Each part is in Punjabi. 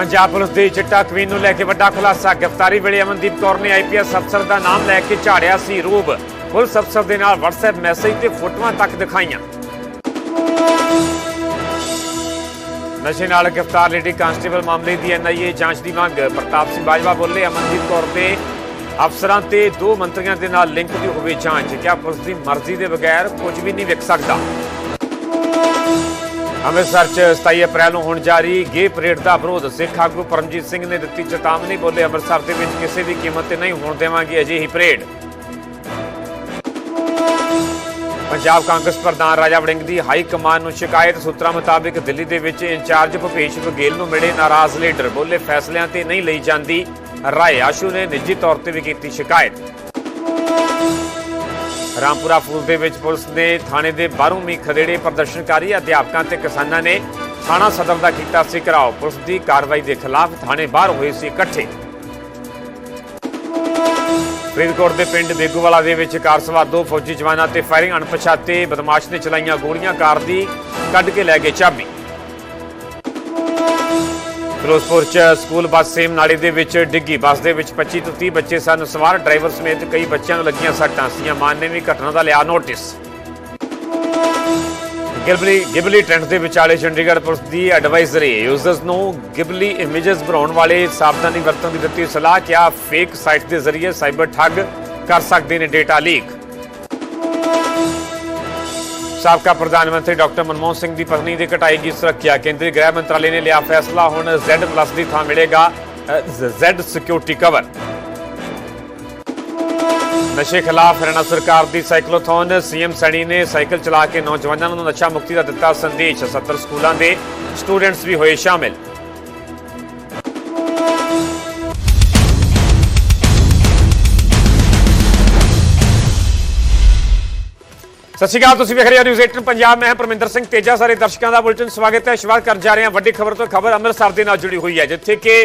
ਪੰਜਾਬ ਪੁਲਿਸ ਦੀ ਚਿੱਟਾ ਕਵੀਨ ਨੂੰ ਲੈ ਕੇ ਵੱਡਾ ਖੁਲਾਸਾ। ਗ੍ਰਿਫਤਾਰੀ ਵੇਲੇ ਅਮਨਦੀਪ ਕੌਰ ਨੇ ਆਈਪੀਐਸ ਅਫਸਰ ਦਾ ਨਾਮ ਲੈ ਕੇ ਝਾੜਿਆ ਸੀ ਰੂਬ ਪੁਲਿਸ ਅਫਸਰ ਦੇ ਨਾਲ WhatsApp ਮੈਸੇਜ ਤੇ ਫੋਟੋਆਂ ਤੱਕ ਦਿਖਾਈਆਂ। ਨਸ਼ੇ ਨਾਲ ਗ੍ਰਿਫਤਾਰ ਲੇਡੀ ਕਾਂਸਟੇਬਲ ਮਾਮਲੇ ਦੀ ਐਨਆਈਏ ਜਾਂਚ ਦੀ ਮੰਗ। ਪ੍ਰਤਾਪ ਸਿੰਘ ਬਾਜਵਾ ਬੋਲੇ, ਅਮਨਦੀਪ ਕੌਰ ਦੇ ਅਫਸਰਾਂ ਤੇ ਦੋ ਮੰਤਰੀਆਂ ਦੇ ਨਾਲ ਲਿੰਕ ਦੀ ਹੋਵੇ ਜਾਂਚ। ਕਿਹਾ ਪੁਲਿਸ ਦੀ ਮਰਜ਼ੀ ਦੇ ਬਗੈਰ ਕੁਝ ਵੀ ਨਹੀਂ ਵਿਕ ਸਕਦਾ। ਅੰਮ੍ਰਿਤਸਰ 'ਚ 27 ਅਪ੍ਰੈਲ ਨੂੰ ਹੋਣ ਜਾਰੀ ਗੇ ਪਰੇਡ ਦਾ ਵਿਰੋਧ। ਸਿੱਖ ਆਗੂ ਪਰਮਜੀਤ ਸਿੰਘ ਨੇ ਦਿੱਤੀ ਚੇਤਾਵਨੀ, ਬੋਲੇ ਅੰਮ੍ਰਿਤਸਰ ਦੇ ਵਿੱਚ ਕਿਸੇ ਵੀ ਕੀਮਤ ਤੇ ਨਹੀਂ ਹੋਣ ਦੇਵਾਂਗੇ ਅਜਿਹੀ ਪਰੇਡ। ਪੰਜਾਬ ਕਾਂਗਰਸ ਪ੍ਰਧਾਨ ਰਾਜਾ ਵੜਿੰਗ ਦੀ ਹਾਈ ਕਮਾਨ ਨੂੰ ਸ਼ਿਕਾਇਤ, ਸੂਤਰਾਂ ਮੁਤਾਬਿਕ ਦਿੱਲੀ ਦੇ ਵਿੱਚ ਇੰਚਾਰਜ ਭੁਪੇਸ਼ ਬਘੇਲ ਨੂੰ ਮਿਲੇ ਨਾਰਾਜ਼ ਲੀਡਰ। ਬੋਲੇ ਫੈਸਲਿਆਂ ਤੇ ਨਹੀਂ ਲਈ ਜਾਂਦੀ ਰਾਏ। ਆਸ਼ੂ ਨੇ ਨਿੱਜੀ ਤੌਰ ਤੇ ਵੀ ਕੀਤੀ ਸ਼ਿਕਾਇਤ। ਰਾਮਪੁਰਾ ਫੂਲ ਦੇ ਵਿੱਚ ਪੁਲਿਸ ਨੇ ਥਾਣੇ ਦੇ ਬਾਹਰੋਂ ਮੀ ਖਦੇੜੇ ਪ੍ਰਦਰਸ਼ਨਕਾਰੀ ਅਧਿਆਪਕਾਂ ਤੇ ਕਿਸਾਨਾਂ ਨੇ ਥਾਣਾ ਸਦਰ ਦਾ ਕੀਤਾ ਸੀ ਘਰਾਓ। ਪੁਲਿਸ ਦੀ ਕਾਰਵਾਈ ਦੇ ਖਿਲਾਫ ਥਾਣੇ ਬਾਹਰ ਹੋਏ ਸੀ ਇਕੱਠੇ। ਫਰੀਦਕੋਟ ਦੇ ਪਿੰਡ ਬੇਗੂਵਾਲਾ ਦੇ ਵਿੱਚ ਕਾਰ ਸਵਾਰ ਦੋ ਫੌਜੀ ਜਵਾਨਾਂ ਤੇ ਫਾਇਰਿੰਗ, ਅਣਪਛਾਤੇ ਬਦਮਾਸ਼ ਨੇ ਚਲਾਈਆਂ ਗੋਲੀਆਂ। ਕਾਰ ਦੀ ਕੱਢ ਕੇ ਲੈ ਗਏ ਚਾਬੀ। ਫਿਰੋਜ਼ਪੁਰ ਚ ਸਕੂਲ ਬੱਸ ਸੇਮ ਨਾਲੇ ਦੇ ਵਿੱਚ ਡਿੱਗੀ। ਬੱਸ ਦੇ ਵਿੱਚ 25 ਤੋਂ 30 ਬੱਚੇ ਸਨ, ਸਵਾਰ ਡਰਾਈਵਰ ਸਮੇਤ ਕਈ ਬੱਚਿਆਂ ਨੂੰ ਲੱਗੀਆਂ ਸੱਟਾਂ। ਸੀਆਂ ਮਾਨ ਨੇ ਵੀ ਘਟਨਾ ਦਾ ਲਿਆ ਨੋਟਿਸ। ਗਿਬਲੀ ਗਿਬਲੀ ਟ੍ਰੈਂਡ ਦੇ ਵਿਚਾਲੇ ਚੰਡੀਗੜ੍ਹ ਪੁਲਿਸ ਦੀ ਐਡਵਾਈਜ਼ਰੀ। ਯੂਜ਼ਰਸ ਨੂੰ ਗਿਬਲੀ ਇਮੇजेस ਬਣਾਉਣ ਵਾਲੇ ਸਾਵਧਾਨੀ ਵਰਤਣ ਦੀ ਦਿੱਤੀ ਸਲਾਹ। ਕਿਹਾ ਫੇਕ ਸਾਈਟ ਦੇ ਜ਼ਰੀਏ ਸਾਈਬਰ ਠੱਗ ਕਰ ਸਕਦੇ ਨੇ ਡੇਟਾ ਲੀਕ ਸਾਬਕਾ ਪ੍ਰਧਾਨ ਮੰਤਰੀ ਡਾਕਟਰ ਮਨਮੋਹਨ ਸਿੰਘ ਦੀ ਪਤਨੀ ਦੀ ਕਟਾਈ ਸੁਰੱਖਿਆ। ਕੇਂਦਰੀ ਗ੍ਰਹਿ ਮੰਤਰਾਲੇ ਨੇ ਲਿਆ ਫੈਸਲਾ, ਹੁਣ Z+ ਦੀ ਥਾਂ ਮਿਲੇਗਾ Z ਸਿਕਿਉਰਿਟੀ ਕਵਰ ਨਸ਼ੇ ਖਿਲਾਫ ਹਰਿਆਣਾ ਸਰਕਾਰ ਦੀ ਸਾਈਕਲੋਥੌਨ, ਸੀਐਮ ਸੈਣੀ ਨੇ ਸਾਈਕਲ ਚਲਾ ਕੇ ਨੌਜਵਾਨਾਂ ਨੂੰ ਨਸ਼ਾ ਮੁਕਤੀ ਦਾ ਦਿੱਤਾ ਸੰਦੇਸ਼। 70 ਸਕੂਲਾਂ ਦੇ ਸਟੂਡੈਂਟਸ ਵੀ ਹੋਏ ਸ਼ਾਮਿਲ। ਸਤਿ ਸ਼੍ਰੀ ਅਕਾਲ, ਤੁਸੀਂ ਵੇਖ ਰਹੇ ਹੋ ਨਿਊਜ਼ 18 ਪੰਜਾਬ। ਮੈਂ ਪਰਮਿੰਦਰ ਸਿੰਘ ਤੇਜਾ। ਸਾਰੇ ਦਰਸ਼ਕਾਂ ਦਾ ਬੁਲਟਨ ਸਵਾਗਤ ਹੈ। ਸ਼ੁਰੂਆਤ ਕਰ ਜਾ ਰਹੇ ਹਾਂ ਵੱਡੀ ਖਬਰ ਤੋਂ। ਖਬਰ ਅੰਮ੍ਰਿਤਸਰ ਦੇ ਨਾਲ ਜੁੜੀ ਹੋਈ ਹੈ, ਜਿੱਥੇ ਕਿ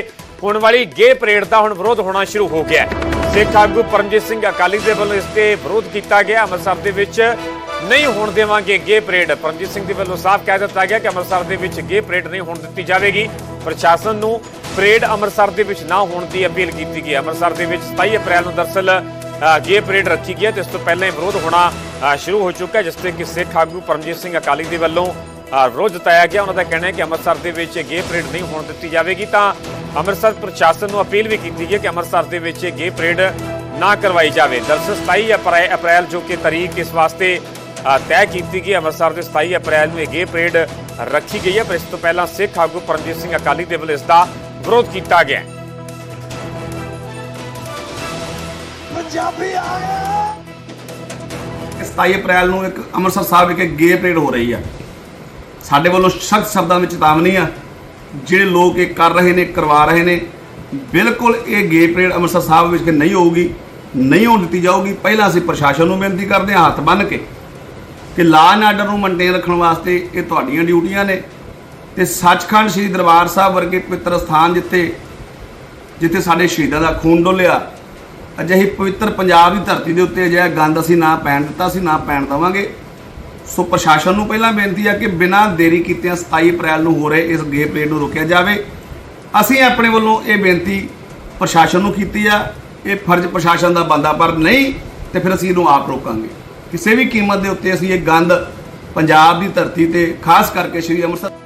ਹੋਣ ਵਾਲੀ ਗੇ ਪਰੇਡ ਦਾ ਹੁਣ ਵਿਰੋਧ ਹੋਣਾ ਸ਼ੁਰੂ ਹੋ ਗਿਆ ਹੈ। ਸਿੱਖ ਆਗੂ ਪਰਮਜੀਤ ਸਿੰਘ ਅਕਾਲੀ ਦੇ ਵੱਲੋਂ ਇਸ ਤੇ ਵਿਰੋਧ ਕੀਤਾ ਗਿਆ। ਅੰਮ੍ਰਿਤਸਰ ਦੇ ਵਿੱਚ ਨਹੀਂ ਹੋਣ ਦੇਵਾਂਗੇ ਗੇ ਪਰੇਡ। ਪਰਮਜੀਤ ਸਿੰਘ ਦੇ ਵੱਲੋਂ ਸਾਫ਼ ਕਹਿ ਦਿੱਤਾ ਗਿਆ ਕਿ ਅੰਮ੍ਰਿਤਸਰ ਦੇ ਵਿੱਚ ਗੇ ਪਰੇਡ ਨਹੀਂ ਹੋਣ ਦਿੱਤੀ ਜਾਵੇਗੀ। ਪ੍ਰਸ਼ਾਸਨ ਨੂੰ ਪਰੇਡ ਅੰਮ੍ਰਿਤਸਰ ਦੇ ਵਿੱਚ ਨਾ ਹੋਣ ਦੀ ਅਪੀਲ ਕੀਤੀ ਗਈ ਅੰਮ੍ਰਿਤਸਰ ਦੇ ਵਿੱਚ 27 ਅਪ੍ਰੈਲ ਨੂੰ ਦਰਸਲ ਅ, ਗੇ ਪਰੇਡ ਰੱਖੀ ਗਈ ਹੈ ਤੇ ਇਸ ਤੋਂ ਪਹਿਲਾਂ ਹੀ ਵਿਰੋਧ ਹੋਣਾ ਸ਼ੁਰੂ ਹੋ ਚੁੱਕਾ ਹੈ ਜਿਸ ਤੇ ਕਿ ਸਿੱਖ ਆਗੂ ਪਰਮਜੀਤ ਸਿੰਘ ਅਕਾਲੀ ਦੇ ਵੱਲੋਂ ਵਿਰੋਧ ਜਤਾਇਆ ਗਿਆ। ਉਹਨਾਂ ਦਾ ਕਹਿਣਾ ਹੈ ਕਿ ਅੰਮ੍ਰਿਤਸਰ ਦੇ ਵਿੱਚ ਗੇ ਪਰੇਡ ਨਹੀਂ ਹੋਣ ਦਿੱਤੀ ਜਾਵੇਗੀ। ਤਾਂ ਅੰਮ੍ਰਿਤਸਰ ਪ੍ਰਸ਼ਾਸਨ ਨੂੰ ਅਪੀਲ ਵੀ ਕੀਤੀ ਗਈ ਕਿ ਅੰਮ੍ਰਿਤਸਰ ਦੇ ਵਿੱਚ ਗੇ ਪਰੇਡ ਨਾ ਕਰਵਾਈ ਜਾਵੇ। ਦਰਸਲ 27 ਅਪ੍ਰੈ- ਅਪ੍ਰੈਲ ਜੋ ਕਿ ਤਾਰੀਖ ਇਸ ਵਾਸਤੇ ਤੈਅ ਕੀਤੀ ਗਈ ਅੰਮ੍ਰਿਤਸਰ ਦੇ 27 ਅਪ੍ਰੈਲ ਨੂੰ ਇਹ ਗੇ ਪਰੇਡ ਰੱਖੀ ਗਈ ਹੈ। ਪਰ ਇਸ ਤੋਂ ਪਹਿਲਾਂ ਸਿੱਖ ਆਗੂ ਪਰਮਜੀਤ ਸਿੰਘ ਅਕਾਲੀ ਦੇ ਵੱਲੋਂ ਇਸ ਦਾ ਵਿਰੋਧ ਕੀਤਾ ਗਿਆ ਹੈ। ਪੰਜਾਬੀ ਆਇਆ 27 ਅਪ੍ਰੈਲ ਨੂੰ ਇੱਕ ਅੰਮ੍ਰਿਤਸਰ ਸਾਹਿਬ ਵਿਖੇ ਗੇ ਪਰੇਡ ਹੋ ਰਹੀ ਆ। ਸਾਡੇ ਵੱਲੋਂ ਸਖਤ ਸ਼ਬਦਾਂ ਵਿੱਚ ਚੇਤਾਵਨੀ ਆ। ਜਿਹੜੇ ਲੋਕ ਇਹ ਕਰ ਰਹੇ ਨੇ, ਕਰਵਾ ਰਹੇ ਨੇ, ਬਿਲਕੁਲ ਇਹ ਗੇ ਪਰੇਡ ਅੰਮ੍ਰਿਤਸਰ ਸਾਹਿਬ ਵਿੱਚ ਨਹੀਂ ਹੋਊਗੀ, ਨਹੀਂ ਹੋਣ ਦਿੱਤੀ ਜਾਊਗੀ। ਪਹਿਲਾਂ ਅਸੀਂ ਪ੍ਰਸ਼ਾਸਨ ਨੂੰ ਬੇਨਤੀ ਕਰਦੇ ਹਾਂ, ਹੱਥ ਬੰਨ੍ਹ ਕੇ ਕਿ ਲਾਅ ਐਂਡ ਆਰਡਰ ਨੂੰ ਮੇਨਟੇਨ ਰੱਖਣ ਵਾਸਤੇ ਇਹ ਤੁਹਾਡੀਆਂ ਡਿਊਟੀਆਂ ਨੇ। ਤੇ ਸੱਚਖੰਡ ਸ੍ਰੀ ਦਰਬਾਰ ਸਾਹਿਬ ਵਰਗੇ ਪਵਿੱਤਰ ਸਥਾਨ ਜਿੱਥੇ ਜਿੱਥੇ ਸਾਡੇ ਸ਼ਹੀਦਾਂ ਦਾ ਖੂਨ ਡੋਲਿਆ ਅਜਿਹੀ ਪਵਿੱਤਰ ਪੰਜਾਬ ਦੀ ਧਰਤੀ ਦੇ ਉੱਤੇ ਅਜਿਹਾ ਗੰਦ ਅਸੀਂ ਨਾ ਪੈਣ ਦਿੱਤਾ ਸੀ ਨਾ ਪੈਣ ਦੇਵਾਂਗੇ। ਸੋ ਪ੍ਰਸ਼ਾਸਨ ਨੂੰ ਪਹਿਲਾਂ ਬੇਨਤੀ ਆ ਕਿ ਬਿਨਾਂ ਦੇਰੀ ਕੀਤਿਆਂ 27 ਅਪ੍ਰੈਲ ਨੂੰ ਹੋ ਰਹੇ ਇਸ ਗੇ ਪਰੇਡ ਨੂੰ ਰੋਕਿਆ ਜਾਵੇ। ਅਸੀਂ ਆਪਣੇ ਵੱਲੋਂ ਇਹ ਬੇਨਤੀ ਪ੍ਰਸ਼ਾਸਨ ਨੂੰ ਕੀਤੀ ਆ। ਇਹ ਫਰਜ਼ ਪ੍ਰਸ਼ਾਸਨ ਦਾ ਬੰਦਾ ਪਰ ਨਹੀਂ, ਤੇ ਫਿਰ ਅਸੀਂ ਇਹਨੂੰ ਆਪ ਰੋਕਾਂਗੇ। ਕਿਸੇ ਵੀ ਕੀਮਤ ਦੇ ਉੱਤੇ ਅਸੀਂ ਇਹ ਗੰਦ ਪੰਜਾਬ ਦੀ ਧਰਤੀ ਤੇ ਖਾਸ ਕਰਕੇ ਸ਼੍ਰੀ ਅੰਮ੍ਰਿਤਸਰ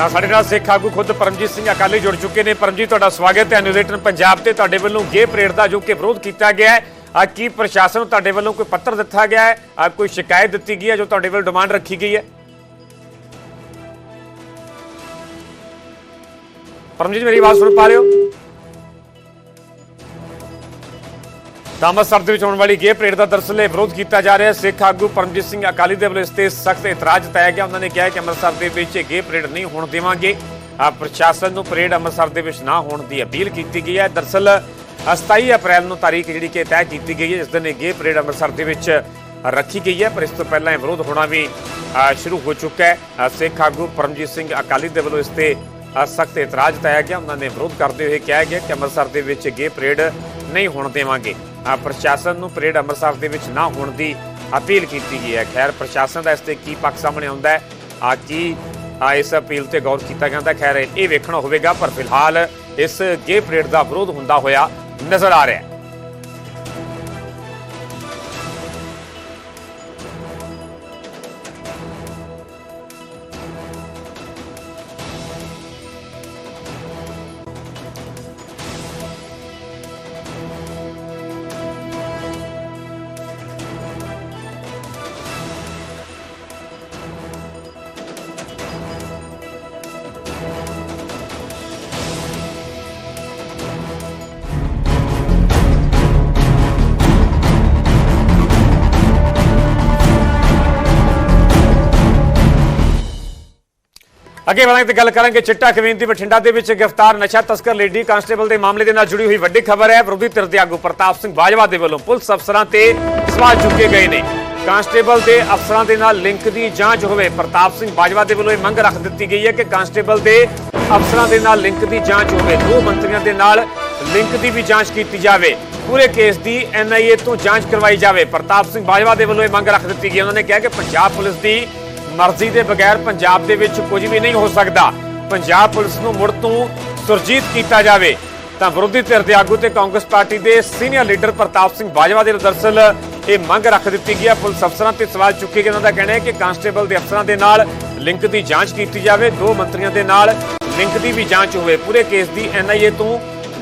ਤਾਂ ਸਾਡੇ ਨਾਲ ਸਿੱਖ ਆਗੂ ਖੁਦ ਪਰਮਜੀਤ ਸਿੰਘ ਅਕਾਲੀ ਜੁੜ ਚੁੱਕੇ ਨੇ। ਪਰਮਜੀਤ, ਤੁਹਾਡਾ ਸਵਾਗਤ ਹੈ। ਨਿਊਜ਼ਲੈਟਰ ਪੰਜਾਬ ਤੇ ਤੁਹਾਡੇ ਵੱਲੋਂ ਗੇ ਪਰੇਡ ਦਾ ਜੋ ਕਿ ਵਿਰੋਧ ਕੀਤਾ ਗਿਆ ਹੈ, ਆ ਕੀ ਪ੍ਰਸ਼ਾਸਨ ਨੂੰ ਤੁਹਾਡੇ ਵੱਲੋਂ ਕੋਈ ਪੱਤਰ ਦਿੱਤਾ ਗਿਆ ਹੈ? ਆ ਕੋਈ ਸ਼ਿਕਾਇਤ ਦਿੱਤੀ ਗਈ ਹੈ ਜੋ ਤੁਹਾਡੇ ਵੱਲੋਂ ਡਿਮਾਂਡ ਰੱਖੀ ਗਈ ਹੈ? ਪਰਮਜੀਤ, ਮੇਰੀ ਆਵਾਜ਼ ਸੁਣ ਪਾ ਰਹੇ ਹੋ? ਅੰਮ੍ਰਿਤਸਰ ਦੇ ਵਿੱਚ ਹੋਣ ਵਾਲੀ ਗੇ ਪਰੇਡ ਦਾ ਦਰਅਸਲ ਇਹ ਵਿਰੋਧ ਕੀਤਾ ਜਾ ਰਿਹਾ ਹੈ। ਸਿੱਖ ਆਗੂ ਪਰਮਜੀਤ ਸਿੰਘ ਅਕਾਲੀ ਦੇ ਵੱਲੋਂ ਇਸ ਤੇ ਸਖਤ ਇਤਰਾਜ਼ ਜਤਾਇਆ ਗਿਆ। ਉਹਨਾਂ ਨੇ ਕਿਹਾ ਕਿ ਅੰਮ੍ਰਿਤਸਰ ਦੇ ਵਿੱਚ ਗੇ ਪਰੇਡ ਨਹੀਂ ਹੋਣ ਦੇਵਾਂਗੇ। ਪ੍ਰਸ਼ਾਸਨ ਨੂੰ ਪਰੇਡ ਅੰਮ੍ਰਿਤਸਰ ਦੇ ਵਿੱਚ ਨਾ ਹੋਣ ਦੀ ਅਪੀਲ ਕੀਤੀ ਗਈ ਹੈ। ਦਰਅਸਲ 27 ਅਪ੍ਰੈਲ ਨੂੰ ਤਾਰੀਖ ਜਿਹੜੀ ਕਿ ਤੈਅ ਕੀਤੀ ਗਈ ਹੈ, ਜਿਸ ਦਿਨ ਇਹ ਗੇ ਪਰੇਡ ਅੰਮ੍ਰਿਤਸਰ ਦੇ ਵਿੱਚ ਰੱਖੀ ਗਈ ਹੈ। ਪਰ ਇਸ ਤੋਂ ਪਹਿਲਾਂ ਇਹ ਵਿਰੋਧ ਹੋਣਾ ਵੀ ਸ਼ੁਰੂ ਹੋ ਚੁੱਕਾ ਹੈ। ਸਿੱਖ ਆਗੂ ਪਰਮਜੀਤ ਸਿੰਘ ਅਕਾਲੀ ਦੇ ਵੱਲੋਂ ਇਸ ਤੇ ਸਖਤ ਇਤਰਾਜ਼ ਜਤਾਇਆ ਗਿਆ। ਉਹਨਾਂ ਨੇ ਵਿਰੋਧ ਕਰਦੇ ਹੋਏ ਕਿਹਾ ਗਿਆ ਕਿ ਅੰਮ੍ਰਿਤਸਰ ਦੇ ਵਿੱਚ ਗੇ ਪਰੇਡ ਨਹੀਂ ਹੋਣ ਦੇਵਾਂਗੇ। ਪ੍ਰਸ਼ਾਸਨ ਨੂੰ ਪਰੇਡ ਅੰਮ੍ਰਿਤਸਰ ਦੇ ਵਿੱਚ ਨਾ ਹੋਣ ਦੀ ਅਪੀਲ ਕੀਤੀ ਗਈ ਹੈ। ਖੈਰ, ਪ੍ਰਸ਼ਾਸਨ ਦਾ ਇਸ ਤੇ ਕੀ ਪੱਖ ਸਾਹਮਣੇ ਆਉਂਦਾ ਹੈ? ਆ ਕੀ ਇਸ ਅਪੀਲ ਤੇ ਗੌਰ ਕੀਤਾ ਜਾਂਦਾ? ਖੈਰ, ਇਹ ਵੇਖਣਾ ਹੋਵੇਗਾ, ਪਰ ਫਿਲਹਾਲ ਇਸ ਗੇ ਪਰੇਡ ਦਾ ਵਿਰੋਧ ਹੁੰਦਾ ਹੋਇਆ ਨਜ਼ਰ ਆ ਰਿਹਾ ਹੈ। ਅੱਗੇ ਵਧਾਂਗੇ ਤੇ ਗੱਲ ਕਰਾਂਗੇ, ਚਿੱਟਾ ਕਵੀਨ ਬਠਿੰਡਾ ਦੇ ਵਿੱਚ ਗ੍ਰਿਫਤਾਰ ਨਸ਼ਾ ਤਸਕਰ ਲੇਡੀ ਕਾਂਸਟੇਬਲ ਦੇ ਮਾਮਲੇ ਦੇ ਨਾਲ ਜੁੜੀ ਹੋਈ ਵੱਡੀ ਖਬਰ ਹੈ। ਵਿਰੋਧੀ ਧਿਰ ਦੇ ਆਗੂ ਪ੍ਰਤਾਪ ਸਿੰਘ ਬਾਜਵਾ ਦੇ ਵੱਲੋਂ ਪੁਲਿਸ ਅਫਸਰਾਂ ਤੇ ਸਵਾਲ ਚੁੱਕੇ ਗਏ ਨੇ। ਕਾਂਸਟੇਬਲ ਦੇ ਅਫਸਰਾਂ ਦੇ ਨਾਲ ਲਿੰਕ ਦੀ ਜਾਂਚ ਹੋਵੇ, ਪ੍ਰਤਾਪ ਸਿੰਘ ਬਾਜਵਾ ਦੇ ਵੱਲੋਂ ਇਹ ਮੰਗ ਰੱਖ ਦਿੱਤੀ ਗਈ ਹੈ ਕਿ ਕਾਂਸਟੇਬਲ ਦੇ ਅਫਸਰਾਂ ਦੇ ਨਾਲ ਲਿੰਕ ਦੀ ਜਾਂਚ ਹੋਵੇ। ਦੋ ਮੰਤਰੀਆਂ ਦੇ ਨਾਲ ਲਿੰਕ ਦੀ ਵੀ ਜਾਂਚ ਕੀਤੀ ਜਾਵੇ। ਪੂਰੇ ਕੇਸ ਦੀ ਐਨਆਈਏ ਤੋਂ ਜਾਂਚ ਕਰਵਾਈ ਜਾਵੇ। ਪ੍ਰਤਾਪ ਸਿੰਘ ਬਾਜਵਾ ਦੇ ਵੱਲੋਂ ਇਹ ਮੰਗ ਰੱਖ ਦਿੱਤੀ ਗਈ ਉਹਨਾਂ ਨੇ ਕਿਹਾ ਕਿ ਪੰਜਾਬ ਪੁਲਿਸ ਦੀ ਮਰਜ਼ੀ ਦੇ ਬਗੈਰ ਪੰਜਾਬ ਦੇ ਵਿੱਚ ਕੁਝ ਵੀ ਨਹੀਂ ਹੋ ਸਕਦਾ। ਪੰਜਾਬ ਪੁਲਿਸ ਨੂੰ ਮੁੜ ਤੋਂ ਸੁਰਜੀਤ ਕੀਤਾ ਜਾਵੇ। ਤਾਂ ਵਿਰੋਧੀ ਧਿਰ ਦੇ ਆਗੂ ਤੇ ਕਾਂਗਰਸ ਪਾਰਟੀ ਦੇ ਸੀਨੀਅਰ ਲੀਡਰ ਪ੍ਰਤਾਪ ਸਿੰਘ ਬਾਜਵਾ ਦੇ ਦਰਸਲ ਇਹ ਮੰਗ ਰੱਖ ਦਿੱਤੀ ਗਈ ਪੁਲਿਸ ਅਫਸਰਾਂ ਤੇ ਸਵਾਲ ਚੁੱਕੇ ਗਏ। ਉਹਨਾਂ ਦਾ ਕਹਿਣਾ ਹੈ ਕਿ ਕਾਂਸਟੇਬਲ ਦੇ ਅਫਸਰਾਂ ਦੇ ਨਾਲ ਲਿੰਕ ਦੀ ਜਾਂਚ ਕੀਤੀ ਜਾਵੇ। ਦੋ ਮੰਤਰੀਆਂ ਦੇ ਨਾਲ ਲਿੰਕ ਦੀ ਵੀ ਜਾਂਚ ਹੋਵੇ। ਪੂਰੇ ਕੇਸ ਦੀ ਐਨਆਈਏ ਤੋਂ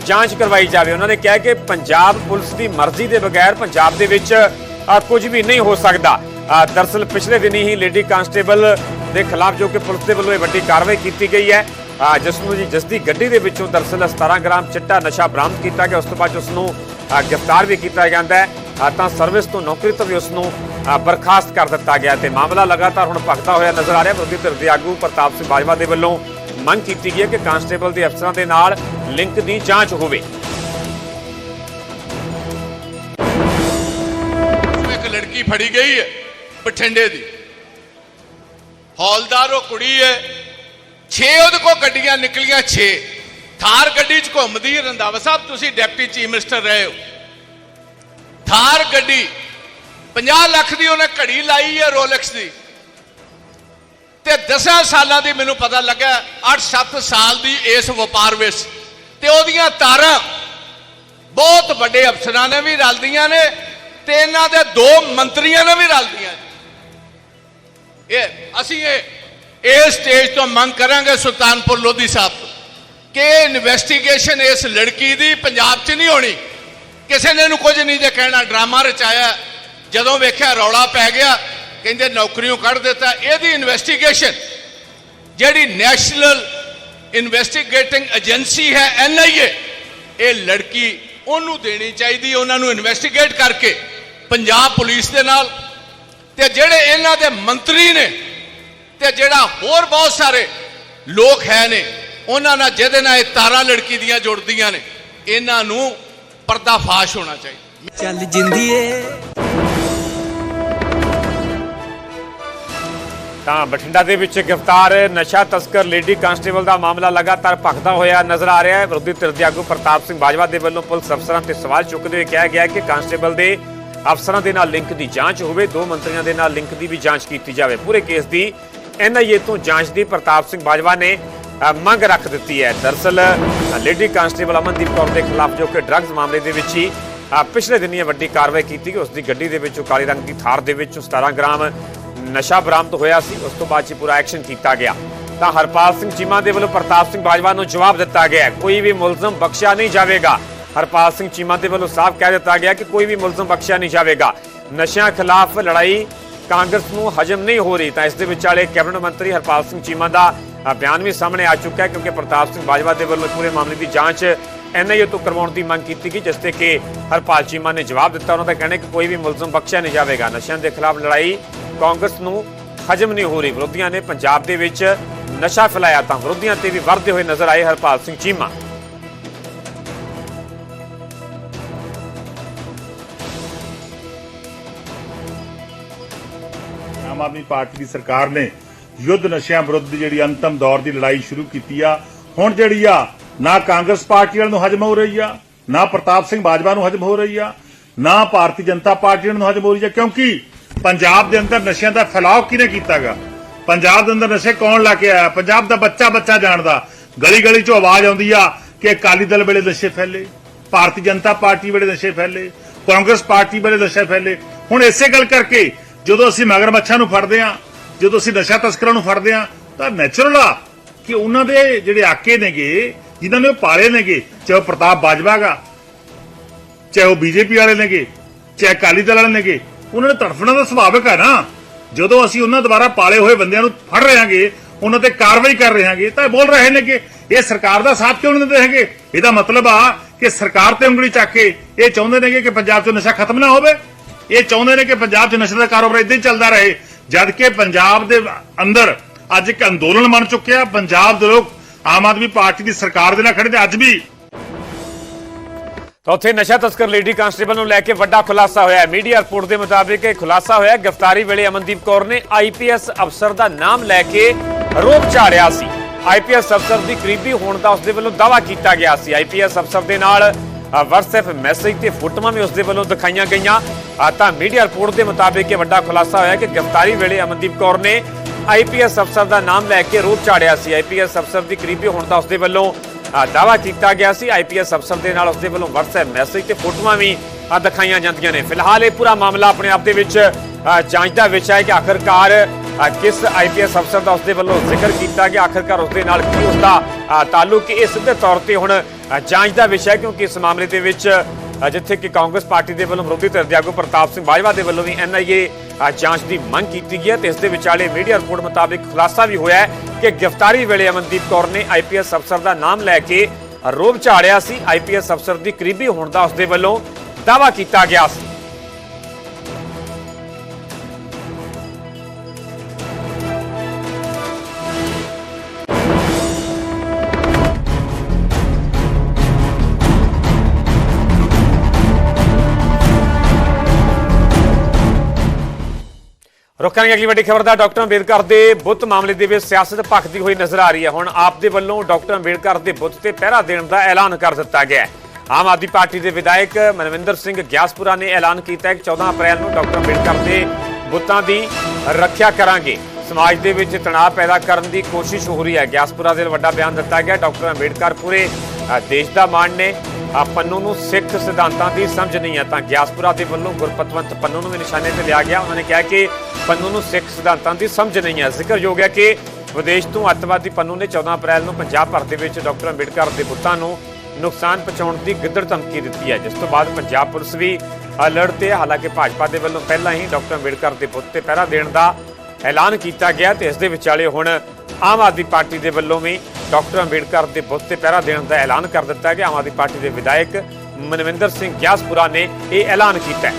ਜਾਂਚ ਕਰਵਾਈ ਜਾਵੇ। ਉਹਨਾਂ ਨੇ ਕਿਹਾ ਕਿ ਪੰਜਾਬ ਪੁਲਿਸ ਦੀ ਮਰਜ਼ੀ ਦੇ ਬਗੈਰ ਪੰਜਾਬ ਦੇ ਵਿੱਚ ਅ, ਕੁਝ ਵੀ ਨਹੀਂ ਹੋ ਸਕਦਾ। ਦਰਸਲ ਪਿਛਲੇ ਦਿਨੀ ਹੀ ਲੇਡੀ ਕਾਂਸਟੇਬਲ ਦੇ ਖਿਲਾਫ ਜੋ ਕਿ ਪੁਲਿਸ ਦੇ ਵੱਲੋਂ ਇਹ ਵੱਡੀ ਕਾਰਵਾਈ ਕੀਤੀ ਗਈ ਹੈ ਜਿਸ ਨੂੰ ਜੀ, ਜਿਸ ਦੀ ਗੱਡੀ ਦੇ ਵਿੱਚੋਂ ਦਰਅਸਲ 17 ਗ੍ਰਾਮ ਚਿੱਟਾ ਨਸ਼ਾ ਬਰਾਮਦ ਕੀਤਾ ਗਿਆ, ਉਸ ਤੋਂ ਬਾਅਦ ਉਸ ਨੂੰ ਗ੍ਰਿਫਤਾਰ ਵੀ ਕੀਤਾ ਜਾਂਦਾ ਹੈ ਤਾਂ ਸਰਵਿਸ ਤੋਂ ਨੌਕਰੀ ਤੋਂ ਵੀ ਉਸ ਨੂੰ ਬਰਖਾਸਤ ਕਰ ਦਿੱਤਾ ਗਿਆ ਤੇ ਮਾਮਲਾ ਲਗਾਤਾਰ ਹੁਣ ਭਖਦਾ ਹੋਇਆ ਨਜ਼ਰ ਆ ਰਿਹਾ ਵਿਰੋਧੀ ਧਿਰ ਦੇ ਆਗੂ ਪ੍ਰਤਾਪ ਸਿੰਘ ਬਾਜਵਾ ਦੇ ਵੱਲੋਂ ਮੰਗ ਕੀਤੀ ਗਈ ਹੈ ਕਿ ਕਾਂਸਟੇਬਲ ਦੇ ਅਫਸਰਾਂ ਦੇ ਨਾਲ ਲਿੰਕ ਦੀ ਜਾਂਚ ਹੋਵੇ। ਇੱਕ ਲੜਕੀ ਫੜੀ ਗਈ ਹੈ। ਬਠਿੰਡੇ ਦੀ। ਹੌਲਦਾਰ ਉਹ ਕੁੜੀ ਹੈ। 6 ਉਹਦੇ ਕੋਲ ਗੱਡੀਆਂ ਨਿਕਲੀਆਂ 6 ਥਾਰ ਗੱਡੀ 'ਚ ਘੁੰਮਦੀ ਹੈ ਰੰਧਾਵਾ ਸਾਹਿਬ, ਤੁਸੀਂ ਡਿਪਟੀ ਚੀਫ ਮਿਨਿਸਟਰ ਰਹੇ ਹੋ। ਥਾਰ ਗੱਡੀ 50 ਲੱਖ ਦੀ ਉਹਨੇ ਘੜੀ ਲਾਈ ਹੈ ਰੋਲੈਕਸ ਦੀ। ਤੇ 10 ਸਾਲਾਂ ਦੀ ਮੈਨੂੰ ਪਤਾ ਲੱਗਾ 8-7 ਸਾਲ ਦੀ ਇਸ ਵਪਾਰ ਵਿੱਚ। ਤੇ ਉਹਦੀਆਂ ਤਾਰਾਂ ਬਹੁਤ ਵੱਡੇ ਅਫਸਰਾਂ ਨੇ ਵੀ ਰਲਦੀਆਂ ਨੇ, ਤੇ ਇਹਨਾਂ ਦੇ ਦੋ ਮੰਤਰੀਆਂ ਨੇ ਵੀ ਰਲਦੀਆਂ ਨੇ। ਇਹ ਅਸੀਂ ਇਹ ਇਸ ਸਟੇਜ ਤੋਂ ਮੰਗ ਕਰਾਂਗੇ ਸੁਲਤਾਨਪੁਰ ਲੋਧੀ ਸਾਹਿਬ ਤੋਂ ਕਿ ਇਨਵੈਸਟੀਗੇਸ਼ਨ ਇਸ ਲੜਕੀ ਦੀ ਪੰਜਾਬ 'ਚ ਨਹੀਂ ਹੋਣੀ। ਕਿਸੇ ਨੇ ਇਹਨੂੰ ਕੁਝ ਨਹੀਂ ਜੇ ਕਹਿਣਾ, ਡਰਾਮਾ ਰਚਾਇਆ। ਜਦੋਂ ਵੇਖਿਆ ਰੌਲਾ ਪੈ ਗਿਆ, ਕਹਿੰਦੇ ਨੌਕਰੀਆਂ ਕੱਢ ਦਿੱਤਾ। ਇਹਦੀ ਇਨਵੈਸਟੀਗੇਸ਼ਨ ਜਿਹੜੀ ਨੈਸ਼ਨਲ ਇਨਵੈਸਟੀਗੇਟਿੰਗ ਏਜੰਸੀ ਹੈ ਐਨਆਈਏ ਇਹ ਲੜਕੀ ਉਹਨੂੰ ਦੇਣੀ ਚਾਹੀਦੀ, ਉਹਨਾਂ ਨੂੰ ਇਨਵੈਸਟੀਗੇਟ ਕਰਕੇ, ਪੰਜਾਬ ਪੁਲਿਸ ਦੇ ਨਾਲ ਤੇ ਜਿਹੜੇ ਇਹਨਾਂ ਦੇ ਮੰਤਰੀ ਨੇ ਤੇ ਜਿਹੜਾ ਹੋਰ ਬਹੁਤ ਸਾਰੇ ਲੋਕ ਹੈ ਨੇ ਉਹਨਾਂ ਨਾਲ ਜਿਹਦੇ ਨਾਲ ਇਹ ਤਾਰਾਂ ਲੜਕੀ ਦੀਆਂ ਜੁੜਦੀਆਂ ਨੇ ਇਹਨਾਂ ਨੂੰ ਪਰਦਾਫਾਸ਼ ਹੋਣਾ ਚਾਹੀਦਾ। ਚੱਲ ਜਿੰਦੀਏ। ਤਾਂ ਬਠਿੰਡਾ ਦੇ ਵਿੱਚ ਗ੍ਰਿਫਤਾਰ ਨਸ਼ਾ ਤਸਕਰ ਲੇਡੀ ਕਾਂਸਟੇਬਲ ਦਾ ਮਾਮਲਾ ਲਗਾਤਾਰ ਭਖਦਾ ਹੋਇਆ ਨਜ਼ਰ ਆ ਰਿਹਾ ਹੈ। ਵਿਰੋਧੀ ਧਿਰ ਦੇ ਆਗੂ ਪ੍ਰਤਾਪ ਸਿੰਘ ਬਾਜਵਾ ਦੇ ਵੱਲੋਂ ਪੁਲਿਸ ਅਫਸਰਾਂ ਤੇ ਸਵਾਲ ਚੁੱਕਦੇ ਹੋਏ ਕਿਹਾ ਗਿਆ ਕਿ ਕਾਂਸਟੇਬਲ ਦੇ ਅਫਸਰਾਂ ਦੇ ਨਾਲ ਲਿੰਕ ਦੀ ਜਾਂਚ ਹੋਵੇ, ਦੋ ਮੰਤਰੀਆਂ ਦੇ ਨਾਲ ਲਿੰਕ ਦੀ ਵੀ ਜਾਂਚ ਕੀਤੀ ਜਾਵੇ। ਪੂਰੇ ਕੇਸ ਦੀ ਐਨਆਈਏ ਤੋਂ ਜਾਂਚ ਦੀ ਪ੍ਰਤਾਪ ਸਿੰਘ ਬਾਜਵਾ ਨੇ ਮੰਗ ਰੱਖ ਦਿੱਤੀ ਹੈ। ਦਰਸਲ ਲੇਡੀ ਕਾਂਸਟੇਬਲ ਅਮਨਦੀਪ ਕੌਰ ਦੇ ਖਿਲਾਫ ਜੋ ਕਿ ਡਰੱਗਸ ਮਾਮਲੇ ਦੇ ਵਿੱਚ ਹੀ ਪਿਛਲੇ ਦਿਨੀ ਵੱਡੀ ਕਾਰਵਾਈ ਕੀਤੀ ਕਿ ਉਸ ਦੀ ਗੱਡੀ ਦੇ ਵਿੱਚੋਂ ਕਾਲੀ ਰੰਗ ਦੀ ਥਾਰ ਦੇ ਵਿੱਚੋਂ 17 ਗ੍ਰਾਮ ਨਸ਼ਾ ਬਰਾਮਦ ਹੋਇਆ ਸੀ। ਉਸ ਤੋਂ ਬਾਅਦ 'ਚ ਪੂਰਾ ਐਕਸ਼ਨ ਕੀਤਾ ਗਿਆ। ਤਾਂ ਹਰਪਾਲ ਸਿੰਘ ਚੀਮਾ ਦੇ ਵੱਲੋਂ ਪ੍ਰਤਾਪ ਸਿੰਘ ਬਾਜਵਾ ਨੂੰ ਜਵਾਬ ਦਿੱਤਾ ਗਿਆ ਕੋਈ ਵੀ ਮੁਲਜ਼ਮ ਬਖਸ਼ਿਆ ਨਹੀਂ ਜਾਵੇਗਾ। ਹਰਪਾਲ ਸਿੰਘ ਚੀਮਾ ਦੇ ਵੱਲੋਂ ਸਾਫ਼ ਕਹਿ ਦਿੱਤਾ ਗਿਆ ਕਿ ਕੋਈ ਵੀ ਮੁਲਜ਼ਮ ਬਖਸ਼ਿਆ ਨਹੀਂ ਜਾਵੇਗਾ। ਨਸ਼ਿਆਂ ਖਿਲਾਫ ਲੜਾਈ ਕਾਂਗਰਸ ਨੂੰ ਹਜਮ ਨਹੀਂ ਹੋ ਰਹੀ, ਤਾਂ ਇਸ ਦੇ ਵਿਚਾਲੇ ਕੈਬਨਿਟ ਮੰਤਰੀ ਹਰਪਾਲ ਸਿੰਘ ਚੀਮਾ ਦਾ ਬਿਆਨ ਵੀ ਸਾਹਮਣੇ ਆ ਚੁੱਕਾ ਹੈ ਕਿਉਂਕਿ ਪ੍ਰਤਾਪ ਸਿੰਘ ਬਾਜਵਾ ਦੇ ਵੱਲੋਂ ਪੂਰੇ ਮਾਮਲੇ ਦੀ ਜਾਂਚ ਐਨਆਈਏ ਤੋਂ ਕਰਵਾਉਣ ਦੀ ਮੰਗ ਕੀਤੀ ਗਈ, ਜਿਸ ਤੇ ਕਿ ਹਰਪਾਲ ਚੀਮਾ ਨੇ ਜਵਾਬ ਦਿੱਤਾ। ਉਹਨਾਂ ਦਾ ਕਹਿਣਾ ਕਿ ਕੋਈ ਵੀ ਮੁਲਜ਼ਮ ਬਖਸ਼ਿਆ ਨਹੀਂ ਜਾਵੇਗਾ। ਨਸ਼ਿਆਂ ਦੇ ਖਿਲਾਫ ਲੜਾਈ ਕਾਂਗਰਸ ਨੂੰ ਹਜਮ ਨਹੀਂ ਹੋ ਰਹੀ। ਵਿਰੋਧੀਆਂ ਨੇ ਪੰਜਾਬ ਦੇ ਵਿੱਚ ਨਸ਼ਾ ਫੈਲਾਇਆ ਤਾਂ ਵਿਰੋਧੀਆਂ ਤੇ ਵੀ ਵਰਦੇ ਹੋਏ ਨਜ਼ਰ ਆਏ ਹਰਪਾਲ ਸਿੰਘ ਚੀਮਾ। ਆਦਮੀ ਪਾਰਟੀ ਦੀ ਸਰਕਾਰ ਨੇ ਯੁੱਧ ਨਸ਼ਿਆਂ ਵਿਰੁੱਧ ਜਿਹੜੀ ਅੰਤਮ ਦੌਰ ਦੀ ਲੜਾਈ ਸ਼ੁਰੂ ਕੀਤੀ ਆ। ਹੁਣ ਜਿਹੜੀ ਆ, ਨਾ ਕਾਂਗਰਸ ਪਾਰਟੀ ਵਾਲਿਆਂ ਨੂੰ ਹਜਮ ਹੋ ਰਹੀ ਆ, ਨਾ ਪ੍ਰਤਾਪ ਸਿੰਘ ਬਾਜਵਾ ਨੂੰ ਹਜਮ ਹੋ ਰਹੀ ਆ, ਨਾ ਭਾਰਤੀ ਜਨਤਾ ਪਾਰਟੀ ਨੂੰ ਹਜਮ ਹੋ ਰਹੀ ਆ, ਕਿਉਂਕਿ ਪੰਜਾਬ ਦੇ ਅੰਦਰ ਨਸ਼ਿਆਂ ਦਾ ਫੈਲਾਅ ਕਿਹਨੇ ਕੀਤਾਗਾ? ਪੰਜਾਬ ਦੇ ਅੰਦਰ ਨਸ਼ੇ ਕੌਣ ਲਾ ਕੇ ਆਇਆ? ਪੰਜਾਬ ਦਾ ਬੱਚਾ ਬੱਚਾ ਜਾਣਦਾ। ਗਲੀ ਗਲੀ ਚੋਂ ਆਵਾਜ਼ ਆਉਂਦੀ ਆ ਕਿ ਅਕਾਲੀ ਦਲ ਵੇਲੇ ਨਸ਼ੇ ਫੈਲੇ, ਭਾਰਤੀ ਜਨਤਾ ਪਾਰਟੀ ਵੇਲੇ ਨਸ਼ੇ ਫੈਲੇ, ਕਾਂਗਰਸ ਪਾਰਟੀ ਵੇਲੇ ਨਸ਼ੇ ਫੈਲੇ। ਹੁਣ ਇਸੇ ਗੱਲ ਕਰਕੇ ਜਦੋਂ ਅਸੀਂ ਮਗਰਮੱਛਾਂ ਨੂੰ ਫੜਦੇ ਆ ਜਦੋਂ ਅਸੀਂ ਨਸ਼ਾ ਤਸਕਰਾਂ ਨੂੰ ਫੜਦੇ ਆ ਤਾਂ ਨੈਚੁਰਲ ਆ ਕਿ ਉਹਨਾਂ ਦੇ ਜਿਹੜੇ ਆਕੇ ਨੇਗੇ, ਜਿਨ੍ਹਾਂ ਨੇ ਉਹ ਪਾਲੇ ਨੇਗੇ, ਚਾਹੇ ਉਹ ਪ੍ਰਤਾਪ ਬਾਜਵਾਗਾ ਚਾਹੇ ਉਹ ਬੀਜੇਪੀ ਵਾਲੇ ਨੇਗੇ, ਚਾਹੇ ਅਕਾਲੀ ਦਲ ਵਾਲੇ ਨੇਗੇ, ਉਹਨਾਂ ਨੇ ਤੜਫਣਾ ਦਾ ਸੁਭਾਵਿਕ ਹੈ ਨਾ। ਜਦੋਂ ਅਸੀਂ ਉਹਨਾਂ ਦੁਆਰਾ ਪਾਲੇ ਹੋਏ ਬੰਦਿਆਂ ਨੂੰ ਫੜ ਰਹੇ ਹਾਂਗੇ, ਉਹਨਾਂ ਤੇ ਕਾਰਵਾਈ ਕਰ ਰਹੇ ਹਾਂਗੇ, ਤਾਂ ਇਹ ਬੋਲ ਰਹੇ ਨੇ ਕਿ ਇਹ ਸਰਕਾਰ ਦਾ ਸਾਥ ਕਿਉਂ ਨਹੀਂ ਦਿੰਦੇ ਹੈਗੇ? ਇਹਦਾ ਮਤਲਬ ਆ ਕਿ ਸਰਕਾਰ ਤੇ ਉਂਗਲੀ ਚੱਕ ਕੇ ਇਹ ਚਾਹੁੰਦੇ ਨੇਗੇ ਕਿ ਪੰਜਾਬ 'ਚ ਨਸ਼ਾ ਖਤਮ ਨਾ ਹੋਵੇ। ਇਹ ਚਾਹੁੰਦੇ ਨੇ ਕਿ ਪੰਜਾਬ 'ਚ ਨਸ਼ੇ ਦਾ ਕਾਰੋਬਾਰ ਇਦਾਂ ਹੀ ਚੱਲਦਾ ਰਹੇ, ਜਦ ਕਿ ਪੰਜਾਬ ਦੇ ਅੰਦਰ ਅੱਜ ਇੱਕ ਅੰਦੋਲਨ ਬਣ ਚੁੱਕਿਆ ਪੰਜਾਬ ਦੇ ਲੋਕ ਆਮ ਆਦਮੀ ਪਾਰਟੀ ਦੀ ਸਰਕਾਰ ਦੇ ਨਾਲ ਖੜੇ ਤੇ ਅੱਜ ਵੀ ਤਾਂ ਉੱਥੇ ਨਸ਼ਾ ਤਸਕਰ ਲੇਡੀ ਕਾਂਸਟੇਬਲ ਨੂੰ ਲੈ ਕੇ ਵੱਡਾ ਖੁਲਾਸਾ ਹੋਇਆ ਹੈ। ਮੀਡੀਆ ਰਿਪੋਰਟ ਦੇ ਮੁਤਾਬਿਕ ਇਹ ਖੁਲਾਸਾ ਹੋਇਆ ਗ੍ਰਿਫਤਾਰੀ ਵੇਲੇ ਅਮਨਦੀਪ ਕੌਰ ਨੇ ਆਈਪੀਐਸ ਅਫਸਰ ਦਾ ਨਾਮ ਲੈ ਕੇ ਰੋਪ ਝਾੜਿਆ ਸੀ। ਆਈਪੀਐਸ ਅਫਸਰ ਦੀ ਕਰੀਬੀ ਹੋਣ ਦਾ ਉਸਦੇ ਵੱਲੋਂ ਦਾਅਵਾ ਕੀਤਾ ਗਿਆ ਸੀ। ਆਈਪੀਐਸ ਅਫਸਰ ਦੇ ਨਾਲ WhatsApp ਮੈਸੇਜ ਤੇ ਫੋਟੋਆਂ ਵੀ ਉਸਦੇ ਵੱਲੋਂ ਦਿਖਾਈਆਂ ਗਈਆਂ। ਤਾਂ ਮੀਡੀਆ ਰਿਪੋਰਟ ਦੇ ਮੁਤਾਬਿਕ ਇਹ ਵੱਡਾ ਖੁਲਾਸਾ ਹੋਇਆ ਕਿ ਗ੍ਰਿਫਤਾਰੀ ਵੇਲੇ ਅਮਨਦੀਪ ਕੌਰ ਨੇ ਆਈਪੀਐਸ ਅਫਸਰ ਦਾ ਨਾਮ ਲੈ ਕੇ ਰੋਪ ਝਾੜਿਆ ਸੀ। ਆਈਪੀਐਸ ਅਫਸਰ ਦੀ ਕਰੀਬੀ ਹੋਣ ਦਾ ਉਸਦੇ ਵੱਲੋਂ ਅ, ਦਾਅਵਾ ਕੀਤਾ ਗਿਆ ਸੀ। ਆਈਪੀਐਸ ਅਫਸਰ ਦੇ ਨਾਲ ਉਸਦੇ ਵੱਲੋਂ WhatsApp ਮੈਸੇਜ ਤੇ ਫੋਟੋਆਂ ਵੀ ਦਿਖਾਈਆਂ ਜਾਂਦੀਆਂ ਨੇ। ਫਿਲਹਾਲ ਇਹ ਪੂਰਾ ਮਾਮਲਾ ਆਪਣੇ ਆਪ ਦੇ ਵਿੱਚ ਜਾਂਚ ਦਾ ਵਿਸ਼ਾ ਹੈ ਕਿ ਆਖਰਕਾਰ ਅ, ਕਿਸ ਆਈਪੀਐਸ ਅਫਸਰ ਦਾ ਉਸਦੇ ਵੱਲੋਂ ਜ਼ਿਕਰ ਕੀਤਾ ਗਿਆ। ਆਖਰਕਾਰ ਉਸਦੇ ਨਾਲ ਕੀ ਉਸਦਾ ਅ, ਤਾਲੁਕ ਇਹ ਸਿੱਧੇ ਤੌਰ ਤੇ ਹੁਣ ਜਾਂਚ ਦਾ ਵਿਸ਼ਾ ਹੈ ਕਿਉਂਕਿ ਇਸ ਮਾਮਲੇ ਦੇ ਵਿੱਚ ਜਿੱਥੇ ਕਿ ਕਾਂਗਰਸ ਪਾਰਟੀ ਦੇ ਵੱਲੋਂ ਵਿਰੋਧੀ ਧਿਰ ਦੇ ਆਗੂ ਪ੍ਰਤਾਪ ਸਿੰਘ ਬਾਜਵਾ ਦੇ ਵੱਲੋਂ ਵੀ ਐਨਆਈਏ ਜਾਂਚ ਦੀ ਮੰਗ ਕੀਤੀ ਗਈ ਹੈ ਤੇ ਇਸ ਦੇ ਵਿਚਾਲੇ ਮੀਡੀਆ ਰਿਪੋਰਟ ਮੁਤਾਬਿਕ ਖੁਲਾਸਾ ਵੀ ਹੋਇਆ ਹੈ ਕਿ ਗ੍ਰਿਫਤਾਰੀ ਵੇਲੇ ਅਮਨਦੀਪ ਕੌਰ ਨੇ ਆਈਪੀਐਸ ਅਫਸਰ ਦਾ ਨਾਮ ਲੈ ਕੇ ਰੋਬ ਝਾੜਿਆ ਸੀ। ਆਈਪੀਐਸ ਅਫਸਰ ਦੀ ਕਰੀਬੀ ਹੋਣ ਦਾ ਉਸਦੇ ਵੱਲੋਂ ਦਾਅਵਾ ਕੀਤਾ ਗਿਆ ਸੀ। ਰੁਕਾਂਗੇ ਅਗਲੀ ਵੱਡੀ ਖਬਰ ਦਾ। ਡਾਕਟਰ ਅੰਬੇਦਕਰ ਦੇ ਬੁੱਤ ਮਾਮਲੇ ਦੇ ਵਿੱਚ ਸਿਆਸਤ ਭਖਦੀ ਹੋਈ ਨਜ਼ਰ ਆ ਰਹੀ ਹੈ। ਹੁਣ ਆਪ ਦੇ ਵੱਲੋਂ ਡਾਕਟਰ ਅੰਬੇਦਕਰ ਦੇ ਬੁੱਤ ਤੇ ਪਹਿਰਾ ਦੇਣ ਦਾ ਐਲਾਨ ਕਰ ਦਿੱਤਾ ਗਿਆ ਹੈ। ਆਮ ਆਦਮੀ ਪਾਰਟੀ ਦੇ ਵਿਧਾਇਕ ਮਨਵਿੰਦਰ ਸਿੰਘ ਗਿਆਸਪੁਰਾ ਨੇ ਐਲਾਨ ਕੀਤਾ ਹੈ ਕਿ 14 ਅਪ੍ਰੈਲ ਨੂੰ ਡਾਕਟਰ ਅੰਬੇਦਕਰ ਦੇ ਬੁੱਤਾਂ ਦੀ ਰੱਖਿਆ ਕਰਾਂਗੇ। ਸਮਾਜ ਦੇ ਵਿੱਚ ਤਣਾਅ ਪੈਦਾ ਕਰਨ ਦੀ ਕੋਸ਼ਿਸ਼ ਹੋ ਰਹੀ ਹੈ। ਗਿਆਸਪੁਰਾ ਦੇ ਵੱਡਾ ਬਿਆਨ ਦਿੱਤਾ ਗਿਆ। ਡਾਕਟਰ ਅੰਬੇਦਕਰ ਪੂਰੇ ਦੇਸ਼ ਦਾ ਮਾਣ ਨੇ। ਅ, ਪੰਨੂ ਨੂੰ ਸਿੱਖ ਸਿਧਾਂਤਾਂ ਦੀ ਸਮਝ ਨਹੀਂ ਹੈ ਤਾਂ ਗਿਆਸਪੁਰਾ ਦੇ ਵੱਲੋਂ ਗੁਰਪਤਵੰਤ ਪੰਨੂ ਨੂੰ ਵੀ ਨਿਸ਼ਾਨੇ ਤੇ ਲਿਆ ਗਿਆ। ਉਹਨਾਂ ਨੇ ਕਿਹਾ ਕਿ ਪੰਨੂ ਨੂੰ ਸਿੱਖ ਸਿਧਾਂਤਾਂ ਦੀ ਸਮਝ ਨਹੀਂ ਹੈ ਜ਼ਿਕਰਯੋਗ ਹੈ ਕਿ ਵਿਦੇਸ਼ ਤੋਂ ਅੱਤਵਾਦੀ ਪੰਨੂ ਨੇ 14 ਅਪ੍ਰੈਲ ਨੂੰ ਪੰਜਾਬ ਭਰ ਦੇ ਵਿੱਚ ਡਾਕਟਰ ਅੰਬੇਡਕਰ ਦੇ ਬੁੱਤਾਂ ਨੂੰ ਨੁਕਸਾਨ ਪਹੁੰਚਾਉਣ ਦੀ ਗਿੱਦੜ ਧਮਕੀ ਦਿੱਤੀ ਹੈ। ਜਿਸ ਤੋਂ ਬਾਅਦ ਪੰਜਾਬ ਪੁਲਿਸ ਵੀ ਅਲਰਟ ਤੇ ਹਾਲਾਂਕਿ ਭਾਜਪਾ ਦੇ ਵੱਲੋਂ ਪਹਿਲਾਂ ਹੀ ਡਾਕਟਰ ਅੰਬੇਡਕਰ ਦੇ ਬੁੱਤ ਤੇ ਪਹਿਰਾ ਦੇਣ ਦਾ ਐਲਾਨ ਕੀਤਾ ਗਿਆ ਤੇ ਇਸ ਦੇ ਵਿਚਾਲੇ ਹੁਣ ਆਮ ਆਦਮੀ ਪਾਰਟੀ ਦੇ ਵੱਲੋਂ ਵੀ ਡਾਕਟਰ ਅੰਬੇਡਕਰ ਦੇ ਬੁੱਤ ਤੇ ਪਹਿਰਾ ਦੇਣ ਦਾ ਐਲਾਨ ਕਰ ਦਿੱਤਾ ਗਿਆ। ਆਮ ਆਦਮੀ ਪਾਰਟੀ ਦੇ ਵਿਧਾਇਕ ਮਨਵਿੰਦਰ ਸਿੰਘ ਗਿਆਸਪੁਰਾ ਨੇ ਇਹ ਐਲਾਨ ਕੀਤਾ। ਹੈ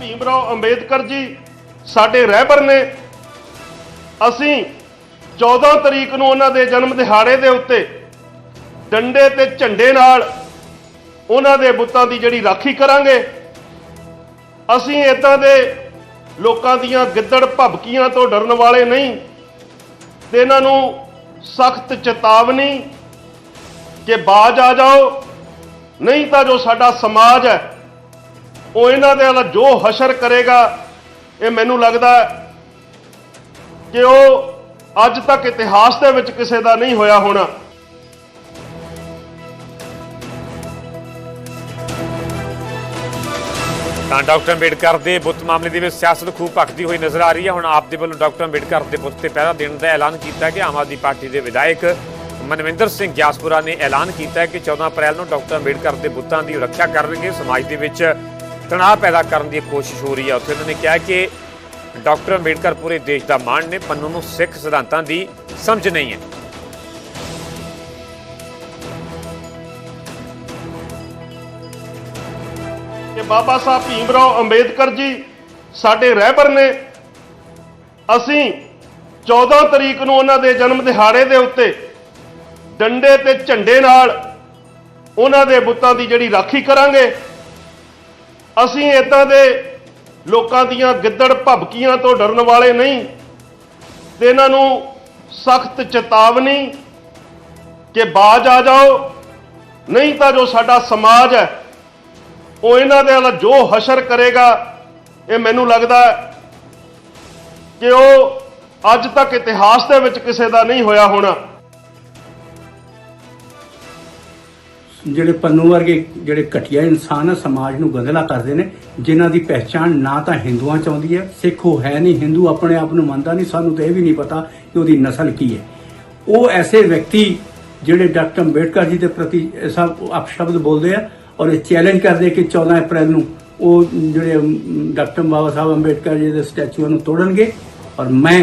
ਭੀਮਰਾਓ ਅੰਬੇਦਕਰ ਜੀ, ਸਾਡੇ ਰਹਿਬਰ ਨੇ। ਅਸੀਂ 14 ਤਰੀਕ ਨੂੰ ਉਹਨਾਂ ਦੇ ਜਨਮ ਦਿਹਾੜੇ ਦੇ ਉੱਤੇ ਡੰਡੇ ਤੇ ਝੰਡੇ ਨਾਲ ਉਹਨਾਂ ਦੇ ਬੁੱਤਾਂ ਦੀ ਜਿਹੜੀ ਰਾਖੀ ਕਰਾਂਗੇ। ਅਸੀਂ ਇਦਾਂ ਦੇ ਲੋਕਾਂ ਦੀਆਂ ਗਿੱਦੜ ਭਬਕੀਆਂ ਤੋਂ ਡਰਨ ਵਾਲੇ ਨਹੀਂ ਤੇ ਇਹਨਾਂ ਨੂੰ ਸਖਤ ਚੇਤਾਵਨੀ ਕਿ ਬਾਜ ਆ ਜਾਓ, ਨਹੀਂ ਤਾਂ ਜੋ ਸਾਡਾ ਸਮਾਜ ਹੈ, ਉਹ ਇਹਨਾਂ ਦੇ ਨਾਲ ਜੋ ਹਸ਼ਰ ਕਰੇਗਾ, ਇਹ ਮੈਨੂੰ ਲੱਗਦਾ ਕਿ ਉਹ ਅੱਜ ਤੱਕ ਇਤਿਹਾਸ ਦੇ ਵਿੱਚ ਕਿਸੇ ਦਾ ਨਹੀਂ ਹੋਇਆ ਹੋਣਾ। ਤਾਂ ਡਾਕਟਰ ਅੰਬੇਡਕਰ ਦੇ ਬੁੱਤ ਮਾਮਲੇ ਦੇ ਵਿੱਚ ਸਿਆਸਤ ਖੂਬ ਭਖਦੀ ਹੋਈ ਨਜ਼ਰ ਆ ਰਹੀ ਹੈ। ਹੁਣ ਆਪ ਦੇ ਵੱਲੋਂ ਡਾਕਟਰ ਅੰਬੇਡਕਰ ਦੇ ਬੁੱਤ ਤੇ ਪਹਿਰਾ ਦੇਣ ਦਾ ਐਲਾਨ ਕੀਤਾ ਗਿਆ। ਆਮ ਆਦਮੀ ਪਾਰਟੀ ਦੇ ਵਿਧਾਇਕ ਮਨਵਿੰਦਰ ਸਿੰਘ ਗਿਆਸਪੁਰਾ ਨੇ ਐਲਾਨ ਕੀਤਾ ਕਿ 14 ਅਪ੍ਰੈਲ ਨੂੰ ਡਾਕਟਰ ਅੰਬੇਡਕਰ ਦੇ ਬੁੱਤਾਂ ਦੀ ਰੱਖਿਆ ਕਰਨਗੇ। ਸਮਾਜ ਦੇ ਵਿੱਚ ਤਣਾਅ ਪੈਦਾ ਕਰਨ ਦੀ ਕੋਸ਼ਿਸ਼ ਹੋ ਰਹੀ ਹੈ। ਉੱਥੇ ਉਹਨਾਂ ਨੇ ਕਿਹਾ ਕਿ ਡਾਕਟਰ ਅੰਬੇਡਕਰ ਪੂਰੇ ਦੇਸ਼ ਦਾ ਮਾਣ ਨੇ ਪੰਨੂ ਨੂੰ ਸਿੱਖ ਸਿਧਾਂਤਾਂ ਦੀ ਸਮਝ ਨਹੀਂ ਹੈ। ਕਿ ਬਾਬਾ ਸਾਹਿਬ ਭੀਮਰਾਓ ਅੰਬੇਦਕਰ ਜੀ ਸਾਡੇ ਰਹਿਬਰ ਨੇ। ਅਸੀਂ 14 ਤਰੀਕ ਨੂੰ ਉਹਨਾਂ ਦੇ ਜਨਮ ਦਿਹਾੜੇ ਦੇ ਉੱਤੇ ਡੰਡੇ ਤੇ ਝੰਡੇ ਨਾਲ ਉਹਨਾਂ ਦੇ ਬੁੱਤਾਂ ਦੀ ਜਿਹੜੀ ਰਾਖੀ ਕਰਾਂਗੇ। ਅਸੀਂ ਇਦਾਂ ਦੇ ਲੋਕਾਂ ਦੀਆਂ ਗਿੱਦੜ ਭਬਕੀਆਂ ਤੋਂ ਡਰਨ ਵਾਲੇ ਨਹੀਂ ਤੇ ਇਹਨਾਂ ਨੂੰ ਸਖਤ ਚੇਤਾਵਨੀ ਕਿ ਬਾਜ ਆ ਜਾਓ, ਨਹੀਂ ਤਾਂ ਜੋ ਸਾਡਾ ਸਮਾਜ ਹੈ ਉਹ ਇਹਨਾਂ ਦੇ ਨਾਲ ਜੋ ਹਸ਼ਰ ਕਰੇਗਾ, ਇਹ ਮੈਨੂੰ ਲੱਗਦਾ ਕਿ ਉਹ ਅੱਜ ਤੱਕ ਇਤਿਹਾਸ ਦੇ ਵਿੱਚ ਕਿਸੇ ਦਾ ਨਹੀਂ ਹੋਇਆ ਹੋਣਾ। ਜਿਹੜੇ ਪੰਨੂ ਵਰਗੇ, ਜਿਹੜੇ ਘਟੀਆ ਇਨਸਾਨ ਆ, ਸਮਾਜ ਨੂੰ ਗੰਦਲਾ ਕਰਦੇ ਨੇ, ਜਿਨ੍ਹਾਂ ਦੀ ਪਹਿਚਾਣ ਨਾ ਤਾਂ ਹਿੰਦੂਆਂ ਚ ਆਉਂਦੀ ਹੈ, ਸਿੱਖ ਉਹ ਹੈ ਨਹੀਂ, ਹਿੰਦੂ ਆਪਣੇ ਆਪ ਨੂੰ ਮੰਨਦਾ ਨਹੀਂ, ਸਾਨੂੰ ਤਾਂ ਇਹ ਵੀ ਨਹੀਂ ਪਤਾ ਕਿ ਉਹਦੀ ਨਸਲ ਕੀ ਹੈ। ਉਹ ਐਸੇ ਵਿਅਕਤੀ ਜਿਹੜੇ ਡਾਕਟਰ ਅੰਬੇਡਕਰ ਜੀ ਦੇ ਪ੍ਰਤੀ ਸਭ ਅਪਸ਼ਬਦ ਬੋਲਦੇ ਆ ਔਰ ਇਹ ਚੈਲੰਜ ਕਰਦੇ ਕਿ 14 ਅਪ੍ਰੈਲ ਨੂੰ ਉਹ ਜਿਹੜੇ ਡਾਕਟਰ ਬਾਬਾ ਸਾਹਿਬ ਅੰਬੇਡਕਰ ਜੀ ਦੇ ਸਟੈਚੂਆਂ ਨੂੰ ਤੋੜਨਗੇ। ਔਰ ਮੈਂ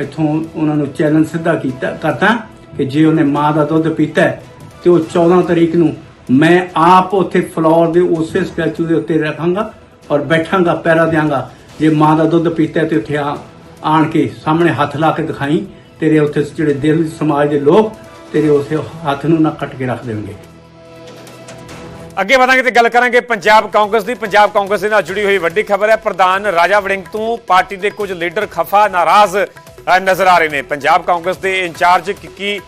ਇੱਥੋਂ ਉਹਨਾਂ ਨੂੰ ਚੈਲੰਜ ਸਿੱਧਾ ਕੀਤਾ ਕਰਦਾ ਕਿ ਜੇ ਉਹਨੇ ਮਾਂ ਦਾ ਦੁੱਧ ਪੀਤਾ ਹੈ, ਤੇ ਉਹ 14 ਤਰੀਕ ਨੂੰ ਮੈਂ ਆਪ ਉੱਥੇ ਫਲੋਰ ਦੇ ਉਸੇ ਸਟੈਚੂ ਦੇ ਉੱਤੇ ਰੱਖਾਂਗਾ ਔਰ ਬੈਠਾਂਗਾ ਪੈਰਾ ਦਿਆਂਗਾ। ਜੇ ਮਾਂ ਦਾ ਦੁੱਧ ਪੀਤਾ ਹੈ ਤੇ ਉੱਥੇ ਆ ਆਣ ਕੇ ਸਾਹਮਣੇ ਹੱਥ ਲਾ ਕੇ ਦਿਖਾਈ ਤੇਰੇ ਉੱਥੇ ਜਿਹੜੇ ਦਿਲ ਸਮਾਜ ਦੇ ਲੋਕ ਤੇਰੇ ਉਸੇ ਹੱਥ ਨੂੰ ਨਾ ਕੱਟ ਕੇ ਰੱਖ ਦੇਣਗੇ। ਅੱਗੇ ਵਧਾਂਗੇ ਤੇ ਗੱਲ ਕਰਾਂਗੇ ਪੰਜਾਬ ਕਾਂਗਰਸ ਦੀ। ਪੰਜਾਬ ਕਾਂਗਰਸ ਦੇ ਨਾਲ ਜੁੜੀ ਹੋਈ ਵੱਡੀ ਖਬਰ ਹੈ। ਪ੍ਰਧਾਨ ਰਾਜਾ ਵੜਿੰਗ ਤੋਂ ਪਾਰਟੀ ਦੇ ਕੁਝ ਲੀਡਰ ਖਫਾ ਨਾਰਾਜ਼ ਨਜ਼ਰ ਆ ਰਹੇ ਨੇ। ਪੰਜਾਬ ਕਾਂਗਰਸ ਦੇ ਇੰਚਾਰਜ ਕਿੱਕੀ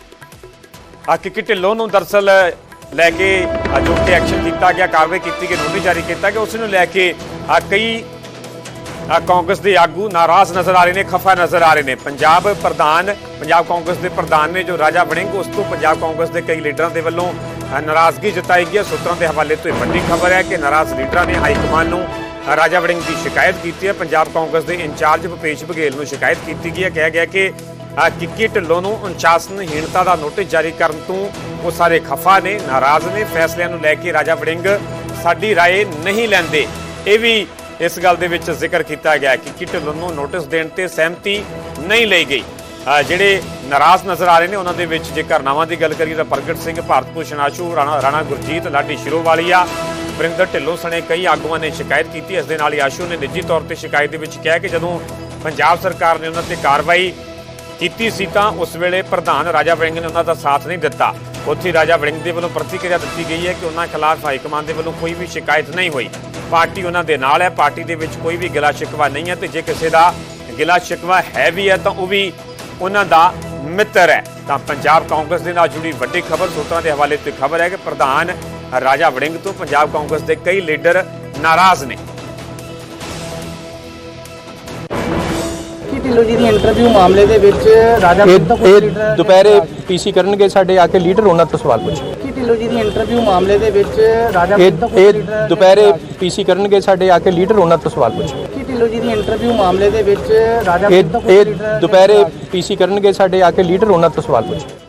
ਆ ਕਿੱਕੀ ਢਿੱਲੋਂ ਨੂੰ ਦਰਸਲ ਲੈ ਕੇ ਅ, ਜੋ ਕਿ ਐਕਸ਼ਨ ਕੀਤਾ ਗਿਆ ਕਾਰਵਾਈ ਕੀਤੀ ਗਈ ਨੋਟਿਸ ਜਾਰੀ ਕੀਤਾ ਗਿਆ। ਉਸ ਨੂੰ ਲੈ ਕੇ ਅ, ਕਈ ਕਾਂਗਰਸ ਦੇ ਆਗੂ ਨਾਰਾਜ਼ ਨਜ਼ਰ ਆ ਰਹੇ ਨੇ ਖਫਾ ਨਜ਼ਰ ਆ ਰਹੇ ਨੇ। ਪੰਜਾਬ ਪ੍ਰਧਾਨ ਪੰਜਾਬ ਕਾਂਗਰਸ ਦੇ ਪ੍ਰਧਾਨ ਨੇ ਜੋ ਰਾਜਾ ਵੜਿੰਗ ਉਸ ਤੋਂ ਪੰਜਾਬ ਕਾਂਗਰਸ ਦੇ ਕਈ ਲੀਡਰਾਂ ਦੇ ਵੱਲੋਂ ਨਾਰਾਜ਼ਗੀ ਜਤਾਈ ਗਈ ਹੈ ਸੂਤਰਾਂ ਦੇ ਹਵਾਲੇ ਤੋਂ ਇਹ ਵੱਡੀ ਖਬਰ ਹੈ ਕਿ ਨਾਰਾਜ਼ ਲੀਡਰਾਂ ਨੇ ਹਾਈ ਕਮਾਨ ਨੂੰ ਅ, ਰਾਜਾ ਵੜਿੰਗ ਦੀ ਸ਼ਿਕਾਇਤ ਕੀਤੀ ਹੈ ਪੰਜਾਬ ਕਾਂਗਰਸ ਦੇ ਇੰਚਾਰਜ ਭੁਪੇਸ਼ ਬਘੇਲ ਨੂੰ ਸ਼ਿਕਾਇਤ ਕੀਤੀ ਗਈ ਹੈ ਕਿਹਾ ਗਿਆ ਕਿ ਅ, ਕਿੱਕੀ ਢਿੱਲੋਂ ਨੂੰ ਅਨੁਸ਼ਾਸਨਹੀਣਤਾ ਦਾ ਨੋਟਿਸ ਜਾਰੀ ਕਰਨ ਤੋਂ ਉਹ ਸਾਰੇ ਖਫਾ ਨੇ ਨਾਰਾਜ਼ ਨੇ ਫੈਸਲਿਆਂ ਨੂੰ ਲੈ ਕੇ ਰਾਜਾ ਵੜਿੰਗ ਸਾਡੀ رائے ਨਹੀਂ ਲੈਂਦੇ ਇਹ ਵੀ ਇਸ ਗੱਲ ਦੇ ਵਿੱਚ ਜ਼ਿਕਰ ਕੀਤਾ ਗਿਆ ਕਿ ਕਿੱਕੀ ਢਿੱਲੋਂ ਨੂੰ ਨੋਟਿਸ ਦੇਣ ਤੇ ਸਹਿਮਤੀ ਨਹੀਂ ਲਈ ਗਈ ਅ, ਜਿਹੜੇ ਨਾਰਾਜ਼ ਨਜ਼ਰ ਆ ਰਹੇ ਨੇ ਉਹਨਾਂ ਦੇ ਵਿੱਚ ਜੇਕਰ ਨਾਵਾਂ ਦੀ ਗੱਲ ਕਰੀਏ ਤਾਂ ਪ੍ਰਗਟ ਸਿੰਘ, ਭਾਰਤ ਭੂਸ਼ਣ ਆਸ਼ੂ, ਰਾਣਾ ਰਾਣਾ ਗੁਰਜੀਤ, ਲਾਡੀ ਸ਼ਿਰੋਵਾਲੀਆ, ਵਰਿੰਦਰ ਢਿੱਲੋਂ ਸਣੇ ਕਈ ਆਗੂਆਂ ਨੇ ਸ਼ਿਕਾਇਤ ਕੀਤੀ। ਇਸ ਦੇ ਨਾਲ ਹੀ ਆਸ਼ੂ ਨੇ ਨਿੱਜੀ ਤੌਰ ਤੇ ਸ਼ਿਕਾਇਤ ਦੇ ਵਿੱਚ ਕਿਹਾ ਕਿ ਜਦੋਂ ਪੰਜਾਬ ਸਰਕਾਰ ਨੇ ਉਹਨਾਂ ਤੇ ਕਾਰਵਾਈ ਕੀਤੀ ਸੀ ਤਾਂ ਉਸ ਵੇਲੇ ਪ੍ਰਧਾਨ ਰਾਜਾ ਵੜਿੰਗ ਨੇ ਉਹਨਾਂ ਦਾ ਸਾਥ ਨਹੀਂ ਦਿੱਤਾ। ਉੱਥੇ ਰਾਜਾ ਵੜਿੰਗ ਦੇ ਵੱਲੋਂ ਪ੍ਰਤੀਕਿਰਿਆ ਦਿੱਤੀ ਗਈ ਹੈ ਕਿ ਉਹਨਾਂ ਖਿਲਾਫ ਹਾਈ ਕਮਾਂਡ ਦੇ ਵੱਲੋਂ ਕੋਈ ਵੀ ਸ਼ਿਕਾਇਤ ਨਹੀਂ ਹੋਈ। ਪਾਰਟੀ ਉਹਨਾਂ ਦੇ ਨਾਲ ਹੈ, ਪਾਰਟੀ ਦੇ ਵਿੱਚ ਕੋਈ ਵੀ ਗਿਲਾ ਸ਼ਿਕਵਾ ਨਹੀਂ ਹੈ ਤੇ ਜੇ ਕਿਸੇ ਦਾ ਗਿਲਾ ਸ਼ਿਕਵਾ ਹੈ ਵੀ ਹੈ ਤਾਂ ਉਹ ਵੀ ਉਹਨਾਂ ਦਾ ਮਿੱਤਰ ਹੈ। ਤਾਂ ਪੰਜਾਬ ਕਾਂਗਰਸ ਦੇ ਨਾਲ ਜੁੜੀ ਵੱਡੀ ਖਬਰ ਸੂਤਰਾਂ ਦੇ ਹਵਾਲੇ ਤੋਂ ਖਬਰ ਹੈ ਕਿ ਪ੍ਰਧਾਨ ਰਾਜਾ ਵੜਿੰਗ ਤੋਂ ਪੰਜਾਬ ਕਾਂਗਰਸ ਦੇ ਕਈ ਲੀਡਰ ਨਾਰਾਜ਼ ਨੇ। ਕੀ ਢਿੱਲੋਂ ਜੀ ਦੀ ਇੰਟਰਵਿਊ ਮਾਮਲੇ ਦੇ ਵਿੱਚ ਰਾਜਾ ਇਹ ਇਹ ਲੀਡਰ ਦੁਪਹਿਰੇ ਪੀਸੀ ਕਰਨਗੇ ਸਾਡੇ ਆ ਕੇ ਲੀਡਰ ਉਹਨਾਂ ਤੋਂ ਸਵਾਲ ਪੁੱਛੋ। ਕੀ ਢਿੱਲੋਂ ਜੀ ਦੀ ਇੰਟਰਵਿਊ ਮਾਮਲੇ ਦੇ ਵਿੱਚ ਰਾਜਾ ਇਹ ਇਹ ਲੀਡਰ ਦੁਪਹਿਰੇ ਪੀਸੀ ਕਰਨਗੇ ਸਾਡੇ ਆ ਕੇ ਲੀਡਰ ਉਹਨਾਂ ਤੋਂ ਸਵਾਲ ਪੁੱਛੋ। ਕੀ ਢਿੱਲੋਂ ਜੀ ਦੀ ਇੰਟਰਵਿਊ ਮਾਮਲੇ ਦੇ ਵਿੱਚ ਰਾਜਾ ਇਹ ਦੁਪਹਿਰੇ ਪੀਸੀ ਕਰਨਗੇ ਸਾਡੇ ਆ ਕੇ ਲੀਡਰ ਉਹਨਾਂ ਤੋਂ ਸਵਾਲ ਪੁੱਛੋ।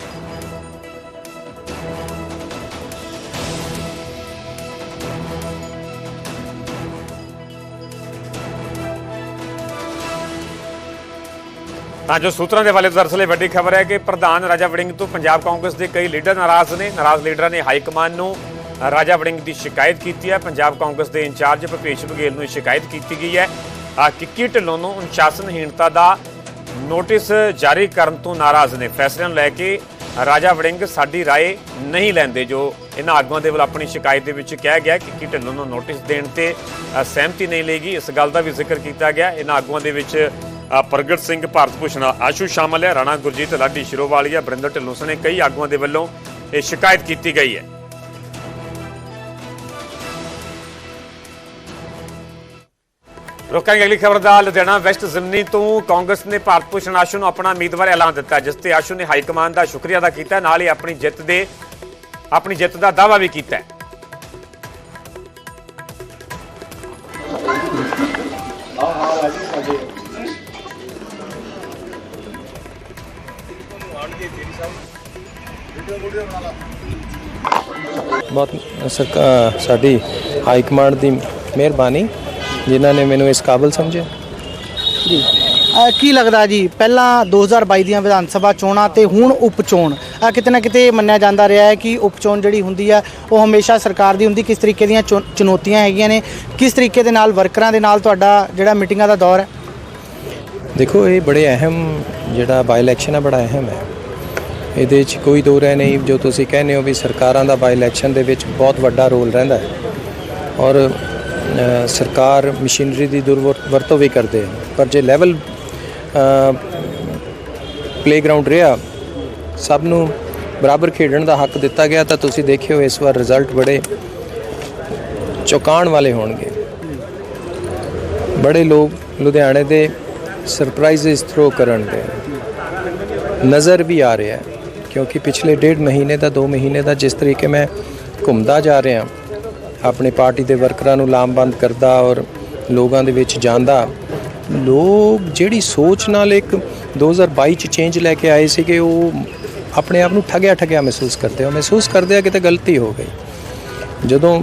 ਤਾਂ ਜੋ ਸੂਤਰਾਂ ਦੇ ਹਵਾਲੇ ਤੋਂ ਦਰਅਸਲ ਇਹ ਵੱਡੀ ਖਬਰ ਹੈ ਕਿ ਪ੍ਰਧਾਨ ਰਾਜਾ ਵੜਿੰਗ ਤੋਂ ਪੰਜਾਬ ਕਾਂਗਰਸ ਦੇ ਕਈ ਲੀਡਰ ਨਾਰਾਜ਼ ਨੇ। ਨਾਰਾਜ਼ ਲੀਡਰਾਂ ਨੇ ਹਾਈ ਕਮਾਨ ਨੂੰ ਰਾਜਾ ਵੜਿੰਗ ਦੀ ਸ਼ਿਕਾਇਤ ਕੀਤੀ ਹੈ। ਪੰਜਾਬ ਕਾਂਗਰਸ ਦੇ ਇੰਚਾਰਜ ਭੁਪੇਸ਼ ਬਘੇਲ ਨੂੰ ਸ਼ਿਕਾਇਤ ਕੀਤੀ ਗਈ ਹੈ। ਕਿੱਕੀ ਢਿੱਲੋਂ ਨੂੰ ਅਨੁਸ਼ਾਸਨਹੀਣਤਾ ਦਾ ਨੋਟਿਸ ਜਾਰੀ ਕਰਨ ਤੋਂ ਨਾਰਾਜ਼ ਨੇ ਫੈਸਲੇ ਨੂੰ ਲੈ ਕੇ ਰਾਜਾ ਵੜਿੰਗ ਸਾਡੀ رائے ਨਹੀਂ ਲੈਂਦੇ ਜੋ ਇਹਨਾਂ ਆਗੂਆਂ ਦੇ ਵੱਲ ਆਪਣੀ ਸ਼ਿਕਾਇਤ ਦੇ ਵਿੱਚ ਕਿਹਾ ਗਿਆ ਕਿ ਕਿੱਕੀ ਢਿੱਲੋਂ ਨੂੰ ਨੋਟਿਸ ਦੇਣ ਤੇ ਅ, ਸਹਿਮਤੀ ਨਹੀਂ ਲਏਗੀ ਇਸ ਗੱਲ ਦਾ ਵੀ ਜ਼ਿਕਰ ਕੀਤਾ ਗਿਆ ਇਹਨਾਂ ਆਗੂਆਂ ਦੇ ਵਿੱਚ ਅ, ਪ੍ਰਗਟ ਸਿੰਘ ਭਾਰਤ ਭੂਸ਼ਣ ਆਸ਼ੂ ਸ਼ਾਮਲ ਹੈ ਰਾਣਾ ਗੁਰਜੀਤ ਲਾਡੀ ਸ਼ਿਰੋਵਾਲੀਆ ਬਰਿੰਦਰ ਢਿੱਲੋਂ ਸਣੇ ਕਈ ਆਗੂਆਂ ਦੇ ਵੱਲੋਂ ਇਹ ਸ਼ਿਕਾਇਤ ਕੀਤੀ ਗਈ ਹੈ ਰੋਕਾਂਗੇ ਅਗਲੀ ਖਬਰ ਦਾ ਲੁਧਿਆਣਾ ਵੈਸਟ ਜ਼ਿਮਨੀ ਤੋਂ ਕਾਂਗਰਸ ਨੇ ਭਾਰਤ ਭੂਸ਼ਣ ਆਸ਼ੂ ਨੂੰ ਆਪਣਾ ਉਮੀਦਵਾਰ ਐਲਾਨ ਦਿੱਤਾ, ਜਿਸ ਤੇ ਆਸ਼ੂ ਨੇ ਹਾਈ ਕਮਾਂਡ ਦਾ ਸ਼ੁਕਰੀਆ ਅਦਾ ਕੀਤਾ, ਨਾਲ ਹੀ ਆਪਣੀ ਜਿੱਤ ਦੇ, ਆਪਣੀ ਜਿੱਤ ਦਾ ਦਾਅਵਾ ਵੀ ਕੀਤਾ। ਬਹੁਤ ਸਰਕਾ- ਸਾਡੀ ਹਾਈ ਕਮਾਂਡ ਦੀ ਮਿਹਰਬਾਨੀ। ਜਿਨ੍ਹਾਂ ਨੇ ਮੈਨੂੰ ਇਸ ਕਾਬਿਲ ਸਮਝਿਆ। ਜੀ। ਅਹ ਕੀ ਲੱਗਦਾ ਜੀ ਪਹਿਲਾਂ 2022 ਦੀਆਂ ਵਿਧਾਨ ਸਭਾ ਚੋਣਾਂ ਤੇ ਹੁਣ ਉਪ ਚੋਣ। ਅਹ ਕਿਤੇ ਨਾ ਕਿਤੇ ਮੰਨਿਆ ਜਾਂਦਾ ਰਿਹਾ ਹੈ ਕਿ ਉਪ ਚੋਣ ਜਿਹੜੀ ਹੁੰਦੀ ਹੈ ਉਹ ਹਮੇਸ਼ਾ ਸਰਕਾਰ ਦੀ ਹੁੰਦੀ ਕਿਸ ਤਰੀਕੇ ਦੀਆਂ ਚੁਣ- ਚੁਣੌਤੀਆਂ ਹੈਗੀਆਂ ਨੇ ਕਿਸ ਤਰੀਕੇ ਦੇ ਨਾਲ ਵਰਕਰਾਂ ਦੇ ਨਾਲ ਤੁਹਾਡਾ ਜਿਹੜਾ ਮੀਟਿੰਗਾਂ ਦਾ ਦੌਰ ਹੈ? ਦੇਖੋ ਇਹ ਬੜੇ ਅਹਿਮ ਜਿਹੜਾ ਬਾਈ ਇਲੈਕਸ਼ਨ ਹੈ ਬੜਾ ਅਹਿਮ ਹੈ। ਇਹਦੇ 'ਚ ਕੋਈ ਦੋ ਰਹਿ ਨਹੀਂ ਜੋ ਤੁਸੀਂ ਕਹਿੰਦੇ ਹੋ ਵੀ ਸਰਕਾਰਾਂ ਦਾ ਬਾਈ ਇਲੈਕਸ਼ਨ ਦੇ ਵਿੱਚ ਬਹੁਤ ਵੱਡਾ ਰੋਲ ਰਹਿੰਦਾ ਹੈ। ਔਰ ਸਰਕਾਰ ਮਸ਼ੀਨਰੀ ਦੀ ਦੁਰਵਰਤੋਂ ਵੀ ਕਰਦੇ ਹੈ ਪਰ ਜੇ ਲੈਵਲ ਪਲੇਗਰਾਉਂਡ ਰਿਹਾ, ਸਭ ਨੂੰ ਬਰਾਬਰ ਖੇਡਣ ਦਾ ਹੱਕ ਦਿੱਤਾ ਗਿਆ, ਤਾਂ ਤੁਸੀਂ ਦੇਖਿਓ ਇਸ ਵਾਰ ਰਿਜ਼ਲਟ ਬੜੇ ਚੌਂਕਾਉਣ ਵਾਲੇ ਹੋਣਗੇ। ਬੜੇ ਲੋਕ ਲੁਧਿਆਣੇ ਦੇ ਸਰਪ੍ਰਾਈਜ਼ਸ ਥਰੋ ਕਰਨਗੇ ਨਜ਼ਰ ਵੀ ਆ ਰਿਹਾ ਹੈ। ਕਿਉਂਕਿ ਪਿਛਲੇ ਡੇਢ ਮਹੀਨੇ ਦਾ 2 ਮਹੀਨੇ ਦਾ ਜਿਸ ਤਰੀਕੇ ਮੈਂ ਘੁੰਮਦਾ ਜਾ ਰਿਹਾ ਆਪਣੀ ਪਾਰਟੀ ਦੇ ਵਰਕਰਾਂ ਨੂੰ ਲਾਮਬੰਦ ਕਰਦਾ ਔਰ ਲੋਕਾਂ ਦੇ ਵਿੱਚ ਜਾਂਦਾ। ਲੋਕ ਜਿਹੜੀ ਸੋਚ ਨਾਲ ਇੱਕ 2022 ਚ ਚੇਂਜ ਲੈ ਕੇ ਆਏ ਸੀਗੇ, ਉਹ ਆਪਣੇ ਆਪ ਨੂੰ ਠੱਗਿਆ ਠੱਗਿਆ ਮਹਿਸੂਸ ਕਰਦੇ ਹੋ ਮਹਿਸੂਸ ਕਰਦੇ ਆ ਕਿਤੇ ਗਲਤੀ ਹੋ ਗਈ। ਜਦੋਂ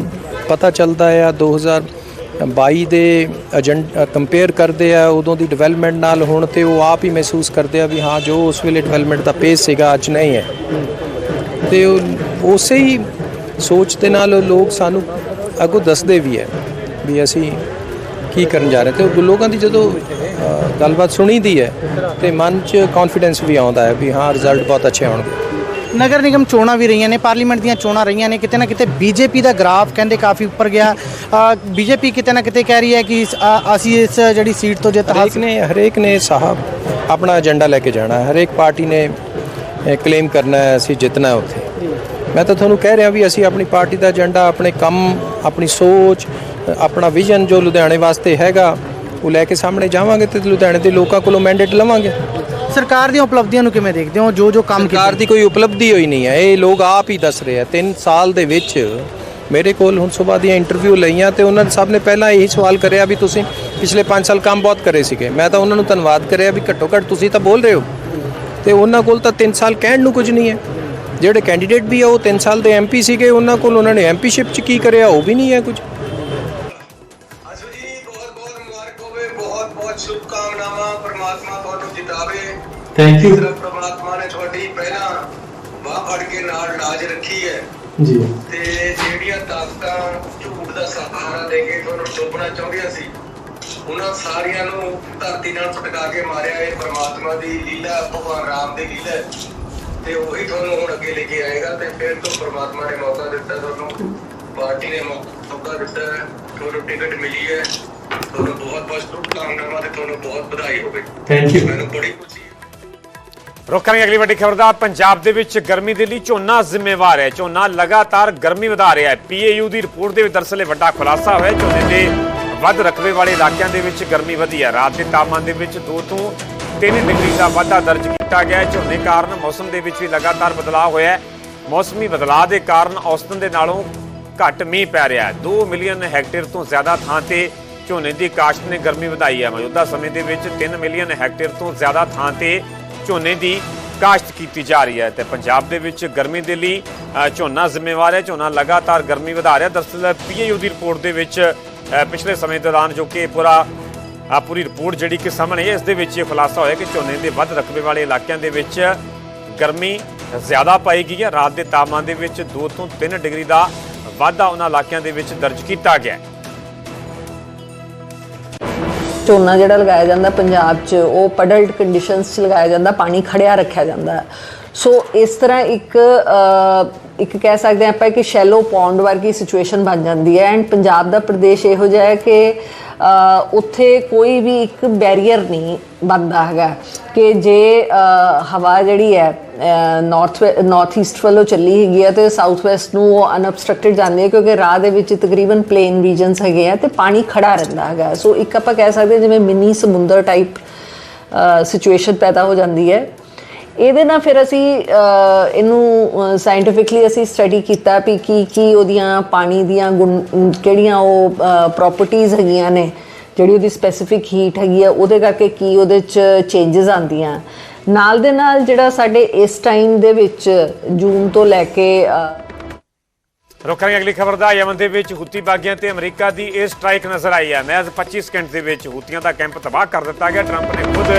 ਪਤਾ ਚੱਲਦਾ ਹੈ ਆ 2022 ਦੇ ਏਜੰਟ ਕੰਪੇਅਰ ਕਰਦੇ ਆ, ਉਦੋਂ ਦੀ ਡਿਵੈਲਪਮੈਂਟ ਨਾਲ ਹੁਣ ਤੇ ਉਹ ਆਪ ਹੀ ਮਹਿਸੂਸ ਕਰਦੇ ਆ ਵੀ ਹਾਂ, ਜੋ ਉਸ ਵੇਲੇ ਡਿਵੈਲਪਮੈਂਟ ਦਾ ਪੇਸ ਸੀਗਾ, ਅੱਜ ਨਹੀਂ ਹੈ। ਤੇ ਉਸੇ ਹੀ ਸੋਚ ਦੇ ਨਾਲ ਲੋਕ ਸਾਨੂੰ ਅੱਗੋਂ ਦੱਸਦੇ ਵੀ ਹੈ ਵੀ ਅਸੀਂ ਕੀ ਕਰਨ ਜਾ ਰਹੇ ਤੇ ਲੋਕਾਂ ਦੀ ਜਦੋਂ ਗੱਲਬਾਤ ਸੁਣੀਦੀ ਹੈ ਤੇ ਮਨ 'ਚ ਕੌਨਫੀਡੈਂਸ ਵੀ ਆਉਂਦਾ ਹੈ ਵੀ ਹਾਂ ਰਿਜ਼ਲਟ ਬਹੁਤ ਅੱਛੇ ਆਉਣਗੇ। ਨਗਰ ਨਿਗਮ ਚੋਣਾਂ ਵੀ ਰਹੀਆਂ ਨੇ ਪਾਰਲੀਮੈਂਟ ਦੀਆਂ ਚੋਣਾਂ ਰਹੀਆਂ ਨੇ ਕਿਤੇ ਨਾ ਕਿਤੇ ਬੀਜੇਪੀ ਦਾ ਗ੍ਰਾਫ ਕਹਿੰਦੇ ਕਾਫੀ ਉੱਪਰ ਗਿਆ। ਬੀਜੇਪੀ ਕਿਤੇ ਨਾ ਕਿਤੇ ਕਹਿ ਰਹੀ ਹੈ ਕਿ ਅਸੀਂ ਇਸ ਜਿਹੜੀ ਸੀਟ ਤੋਂ ਜਿੱਤ ਹਰੇਕ ਹਾਸਲ ਨੇ ਹਰੇਕ ਨੇ ਸਾਹਿਬ ਆਪਣਾ ਏਜੰਡਾ ਲੈ ਕੇ ਜਾਣਾ ਹੈ। ਹਰੇਕ ਪਾਰਟੀ ਨੇ ਕਲੇਮ ਕਰਨਾ ਹੈ ਅਸੀਂ ਜਿੱਤਣਾ ਹੈ ਉੱਥੇ। ਮੈਂ ਤਾਂ ਤੁਹਾਨੂੰ ਕਹਿ ਰਿਹਾ ਵੀ ਅਸੀਂ ਆਪਣੀ ਪਾਰਟੀ ਦਾ ਏਜੰਡਾ ਆਪਣੇ ਕੰਮ ਆਪਣੀ ਸੋਚ ਆਪਣਾ ਵਿਜ਼ਨ ਜੋ ਲੁਧਿਆਣੇ ਵਾਸਤੇ ਹੈਗਾ ਉਹ ਲੈ ਕੇ ਸਾਹਮਣੇ ਜਾਵਾਂਗੇ ਤੇ ਲੁਧਿਆਣੇ ਦੇ ਲੋਕਾਂ ਕੋਲੋਂ ਮੈਂਡੇਟ ਲਵਾਂਗੇ। ਸਰਕਾਰ ਦੀਆਂ ਉਪਲਬਧੀਆਂ ਨੂੰ ਕਿਵੇਂ ਦੇਖਦੇ ਹੋ? ਜੋ ਜੋ ਕੰਮ ਸਰਕਾਰ ਦੀ ਕੋਈ ਉਪਲਬਧੀ ਹੋਈ ਨਹੀਂ ਹੈ। ਇਹ ਲੋਕ ਆਪ ਹੀ ਦੱਸ ਰਹੇ ਆ 3 ਸਾਲ ਦੇ ਵਿੱਚ ਮੇਰੇ ਕੋਲ ਹੁਣ ਸਵੇਰ ਦੀਆਂ ਇੰਟਰਵਿਊ ਲਈਆਂ ਤੇ ਉਹਨਾਂ ਸਭ ਨੇ ਪਹਿਲਾਂ ਇਹੀ ਸਵਾਲ ਕਰਿਆ ਵੀ ਤੁਸੀਂ ਪਿਛਲੇ 5 ਸਾਲ ਕੰਮ ਬਹੁਤ ਕਰੇ ਸੀਗੇ। ਮੈਂ ਤਾਂ ਉਹਨਾਂ ਨੂੰ ਧੰਨਵਾਦ ਕਰਿਆ ਵੀ ਘੱਟੋ ਘੱਟ ਤੁਸੀਂ ਤਾਂ ਬੋਲ ਰਹੇ ਹੋ। ਤੇ ਉਹਨਾਂ ਕੋਲ ਤਾਂ 3 ਸਾਲ ਕਹਿਣ ਨੂੰ ਕੁਝ ਨਹੀਂ ਹੈ। ਜਿਹੜੇ ਕੈਂਡੀਡੇਟ ਵੀ ਆ ਉਹ 3 ਸਾਲ ਦੇ ਐਮਪੀ ਸੀਗੇ ਉਹਨਾਂ ਕੋਲ ਉਹਨਾਂ ਨੇ ਐਮਪੀਸ਼ਿਪ 'ਚ ਕੀ ਕਰਿਆ ਉਹ ਵੀ ਨਹੀਂ ਹੈ ਕੁਝ। ਅਸੂ ਜੀ ਬਹੁਤ ਬਹੁਤ ਮੁਬਾਰਕ ਹੋਵੇ ਬਹੁਤ ਬਹੁਤ ਸ਼ੁਭਕਾਮਨਾਵਾਂ ਪ੍ਰਮਾਤਮਾ ਤੁਹਾਨੂੰ ਜਿਤਾਵੇ। ਥੈਂਕ ਯੂ ਪ੍ਰਮਾਤਮਾ ਨੇ ਤੁਹਾਡੀ ਪਹਿਲਾਂ ਬਾਹ ਫੜ ਕੇ ਨਾਲ ਲਾਜ ਰੱਖੀ ਹੈ। ਜੀ। ਤੇ ਜਿਹੜੀਆਂ ਤਾਕਤਾਂ ਝੂਠ ਦਾ ਸਹਾਰਾ ਦੇ ਕੇ ਤੁਹਾਨੂੰ ਡੋਬਣਾ ਚਾਹੁੰਦੀਆਂ ਸੀ ਉਹਨਾਂ ਸਾਰੀਆਂ ਨੂੰ ਧਰਤੀ ਨਾਲ ਪਟਕਾ ਕੇ ਮਾਰਿਆ ਇਹ ਪ੍ਰਮਾਤਮਾ ਦੀ ਲੀਲਾ ਭਗਵਾਨ ਰਾਮ ਦੀ ਲੀਲਾ ਹੈ। ਤੇ ਉਹੀ ਤੁਹਾਨੂੰ ਹੁਣ ਅੱਗੇ ਲੈ ਕੇ ਆਏਗਾ ਤੇ ਫਿਰ ਤੋਂ ਪ੍ਰਮਾਤਮਾ ਨੇ ਮੌਕਾ ਦਿੱਤਾ ਤੁਹਾਨੂੰ ਪਾਰਟੀ ਨੇ ਮੌਕਾ ਦਿੱਤਾ ਹੈ, ਤੁਹਾਨੂੰ ਟਿਕਟ ਮਿਲੀ ਹੈ ਤੁਹਾਨੂੰ ਬਹੁਤ ਬਹੁਤ ਸ਼ੁਭਕਾਮਨਾਵਾਂ ਤੇ ਤੁਹਾਨੂੰ ਬਹੁਤ ਵਧਾਈ ਹੋਵੇ। ਥੈਂਕ ਯੂ ਮੈਨੂੰ ਬੜੀ ਖੁਸ਼ੀ ਰੁਕ ਕਰਾਂਗੇ ਅਗਲੀ ਵੱਡੀ ਖਬਰ ਦਾ ਪੰਜਾਬ ਦੇ ਵਿੱਚ ਗਰਮੀ ਦੇ ਲਈ ਝੋਨਾ ਜ਼ਿੰਮੇਵਾਰ ਹੈ। ਝੋਨਾ ਲਗਾਤਾਰ ਗਰਮੀ ਵਧਾ ਰਿਹਾ ਹੈ। ਪੀਏਯੂ ਦੀ ਰਿਪੋਰਟ ਦੇ ਵਿੱਚ ਦਰਅਸਲ ਇਹ ਵੱਡਾ ਖੁਲਾਸਾ ਹੋਇਆ। ਝੋਨੇ ਦੇ ਵੱਧ ਰਕਬੇ ਵਾਲੇ ਇਲਾਕਿਆਂ ਦੇ ਵਿੱਚ ਗਰਮੀ ਵਧੀ ਹੈ। ਰਾਤ ਦੇ ਤਾਪਮਾਨ ਦੇ ਵਿੱਚ 2 ਤੋਂ 3 ਡਿਗਰੀ ਦਾ ਵਾਧਾ ਦਰਜ ਕੀਤਾ ਗਿਆ ਝੋਨੇ ਕਾਰਨ ਮੌਸਮ ਦੇ ਵਿੱਚ ਵੀ ਲਗਾਤਾਰ ਬਦਲਾਅ ਹੋਇਆ ਮੌਸਮੀ ਬਦਲਾਅ ਦੇ ਕਾਰਨ ਔਸਤਨ ਦੇ ਨਾਲੋਂ ਘੱਟ ਮੀਂਹ ਪੈ ਰਿਹਾ ਹੈ। 2 ਮਿਲੀਅਨ ਹੈਕਟੇਅਰ ਤੋਂ ਜ਼ਿਆਦਾ ਥਾਂ ਤੇ ਝੋਨੇ ਦੀ ਕਾਸ਼ਤ ਨੇ ਗਰਮੀ ਵਧਾਈ ਹੈ। ਮੌਜੂਦਾ ਸਮੇਂ ਦੇ ਵਿੱਚ 3 ਮਿਲੀਅਨ ਹੈਕਟੇਅਰ ਤੋਂ ਜ਼ਿਆਦਾ ਥਾਂ ਤੇ ਝੋਨੇ ਦੀ ਕਾਸ਼ਤ ਕੀਤੀ ਜਾ ਰਹੀ ਹੈ ਤੇ ਪੰਜਾਬ ਦੇ ਵਿੱਚ ਗਰਮੀ ਦੇ ਲਈ ਝੋਨਾ ਜ਼ਿੰਮੇਵਾਰ ਹੈ। ਝੋਨਾ ਲਗਾਤਾਰ ਗਰਮੀ ਵਧਾ ਰਿਹਾ ਦਰਅਸਲ ਪੀਏਯੂ ਦੀ ਰਿਪੋਰਟ ਦੇ ਵਿੱਚ ਪਿਛਲੇ ਸਮੇਂ ਦੌਰਾਨ ਜੋ ਕਿ ਪੂਰਾ ਆ ਪੂਰੀ ਰਿਪੋਰਟ ਜਿਹੜੀ ਕਿ ਸਾਹਮਣੇ ਇਸ ਦੇ ਵਿੱਚ ਇਹ ਖੁਲਾਸਾ ਹੋਇਆ ਕਿ ਝੋਨੇ ਦੇ ਵੱਧ ਰਕਬੇ ਵਾਲੇ ਇਲਾਕਿਆਂ ਦੇ ਵਿੱਚ ਗਰਮੀ ਜ਼ਿਆਦਾ ਪਾਈ ਗਈ ਹੈ। ਰਾਤ ਦੇ ਤਾਪਮਾਨ ਦੇ ਵਿੱਚ 2 ਤੋਂ 3 ਡਿਗਰੀ ਦਾ ਵਾਧਾ ਉਹਨਾਂ ਇਲਾਕਿਆਂ ਦੇ ਵਿੱਚ ਦਰਜ ਕੀਤਾ ਗਿਆ ਹੈ। ਝੋਨਾ ਜਿਹੜਾ ਲਗਾਇਆ ਜਾਂਦਾ ਪੰਜਾਬ 'ਚ, ਉਹ ਪਡਲਡ ਕੰਡੀਸ਼ਨਸ 'ਚ ਲਗਾਇਆ ਜਾਂਦਾ, ਪਾਣੀ ਖੜਿਆ ਰੱਖਿਆ ਜਾਂਦਾ। ਸੋ ਇਸ ਤਰ੍ਹਾਂ ਇੱਕ ਇੱਕ ਕਹਿ ਸਕਦੇ ਹਾਂ ਆਪਾਂ ਕਿ ਸ਼ੈਲੋ ਪੌਂਡ ਵਰਗੀ ਸਿਚੁਏਸ਼ਨ ਬਣ ਜਾਂਦੀ ਹੈ। ਐਂਡ ਪੰਜਾਬ ਦਾ ਪ੍ਰਦੇਸ਼ ਇਹੋ ਜਿਹਾ ਹੈ ਕਿ ਉੱਥੇ ਕੋਈ ਵੀ ਇੱਕ ਬੈਰੀਅਰ ਨਹੀਂ ਬਣਦਾ ਹੈਗਾ ਕਿ ਜੇ ਹਵਾ ਜਿਹੜੀ ਹੈ ਨਾਰਥ ਨਾਰਥ ਈਸਟ ਵੱਲੋਂ ਚੱਲੀ ਹੈਗੀ ਹੈ ਤੇ ਸਾਊਥ ਵੈਸਟ ਨੂੰ ਉਹ ਅਨਅਬਸਟ੍ਰਕਟਡ ਜਾਂਦੀ ਹੈ ਕਿਉਂਕਿ ਰਾਹ ਦੇ ਵਿੱਚ ਤਕਰੀਬਨ ਪਲੇਨ ਰੀਜਨਸ ਹੈਗੇ ਆ ਤੇ ਪਾਣੀ ਖੜਾ ਰਹਿੰਦਾ ਹੈਗਾ। ਸੋ ਇੱਕ ਆਪਾਂ ਕਹਿ ਸਕਦੇ ਜਿਵੇਂ ਮਿੰਨੀ ਸਮੁੰਦਰ ਟਾਈਪ ਸਿਚੁਏਸ਼ਨ ਪੈਦਾ ਹੋ ਜਾਂਦੀ ਹੈ। ਇਹਦੇ ਨਾਲ ਫਿਰ ਅਸੀਂ ਇਹਨੂੰ ਸਾਇੰਟੀਫਿਕਲੀ ਅਸੀਂ ਸਟੱਡੀ ਕੀਤਾ ਵੀ ਕੀ ਕੀ ਉਹਦੀਆਂ ਪਾਣੀ ਦੀਆਂ ਗੁਣ, ਕਿਹੜੀਆਂ ਉਹ ਪ੍ਰੋਪਰਟੀਆਂ ਹੈਗੀਆਂ ਨੇ, ਜਿਹੜੀ ਉਹਦੀ ਸਪੈਸੀਫਿਕ ਹੀਟ ਹੈਗੀ ਆ, ਉਹਦੇ ਕਰਕੇ ਕੀ ਉਹਦੇ ਚ ਚੇਂਜਸ ਆਉਂਦੀਆਂ। ਨਾਲ ਦੇ ਨਾਲ ਜਿਹੜਾ ਸਾਡੇ ਇਸ ਟਾਈਮ ਦੇ ਵਿੱਚ ਜੂਨ ਤੋਂ ਲੈ ਕੇ ਅਹ, ਰੁਕ ਅਗਲੀ ਖਬਰ ਦਾ। ਯਮਨ ਦੇ ਵਿੱਚ ਹੁਤੀ ਬਾਗੀਆਂ ਤੇ ਅਮਰੀਕਾ ਦੀ ਇਹ ਸਟ੍ਰਾਈਕ ਨਜ਼ਰ ਆਈ ਹੈ। ਮਹਿਜ਼ 25 ਸਕਿੰਟ ਦੇ ਵਿੱਚ ਹੁਤੀਆਂ ਦਾ ਕੈਂਪ ਤਬਾਹ ਕਰ ਦਿੱਤਾ ਗਿਆ। ਟਰੰਪ ਨੇ ਖੁਦ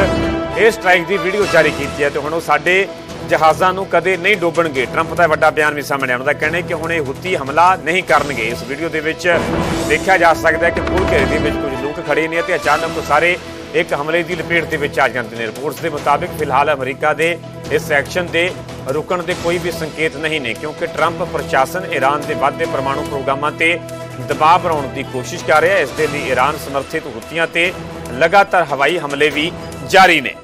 ਇਹ ਸਟ੍ਰਾਈਕ ਦੀ ਵੀਡੀਓ ਜਾਰੀ ਕੀਤੀ ਹੈ ਤੇ ਹੁਣ ਉਹ ਸਾਡੇ ਜਹਾਜ਼ਾਂ ਨੂੰ ਕਦੇ ਨਹੀਂ ਡੋਬਣਗੇ। ਟਰੰਪ ਦਾ ਵੱਡਾ ਬਿਆਨ ਵੀ ਸਾਹਮਣੇ ਆਉਣ ਦਾ ਕਹਿਣਾ ਕਿ ਹੁਣ ਇਹ ਹੁਤੀ ਹਮਲਾ ਨਹੀਂ ਕਰਨਗੇ। ਇਸ ਵੀਡੀਓ ਦੇ ਵਿੱਚ ਦੇਖਿਆ ਜਾ ਸਕਦਾ ਹੈ ਕਿ ਪੂਰ ਘੇਰੇ ਦੇ ਵਿੱਚ ਕੁਝ ਲੋਕ ਖੜੇ ਨੇ ਤੇ ਅਚਾਨਕ ਸਾਰੇ ਇੱਕ ਹਮਲੇ ਦੀ ਲਪੇਟ ਦੇ ਵਿੱਚ ਆ ਜਾਂਦੇ ਨੇ। ਰਿਪੋਰਟਸ ਦੇ ਮੁਤਾਬਿਕ ਫਿਲਹਾਲ ਅਮਰੀਕਾ ਦੇ ਇਸ ਐਕਸ਼ਨ ਦੇ ਰੁਕਣ ਦੇ ਕੋਈ ਵੀ ਸੰਕੇਤ ਨਹੀਂ ਨੇ, ਕਿਉਂਕਿ ਟਰੰਪ ਪ੍ਰਸ਼ਾਸਨ ਈਰਾਨ ਦੇ ਵੱਧਦੇ ਪਰਮਾਣੂ ਪ੍ਰੋਗਰਾਮਾਂ ਤੇ ਦਬਾਅ ਬਣਾਉਣ ਦੀ ਕੋਸ਼ਿਸ਼ ਕਰ ਰਿਹਾ ਹੈ। ਇਸ ਦੇ ਲਈ ਈਰਾਨ ਸਮਰਥਿਤ ਹੁਤੀਆਂ ਤੇ ਲਗਾਤਾਰ ਹਵਾਈ ਹਮਲੇ ਵੀ ਜਾਰੀ ਨੇ।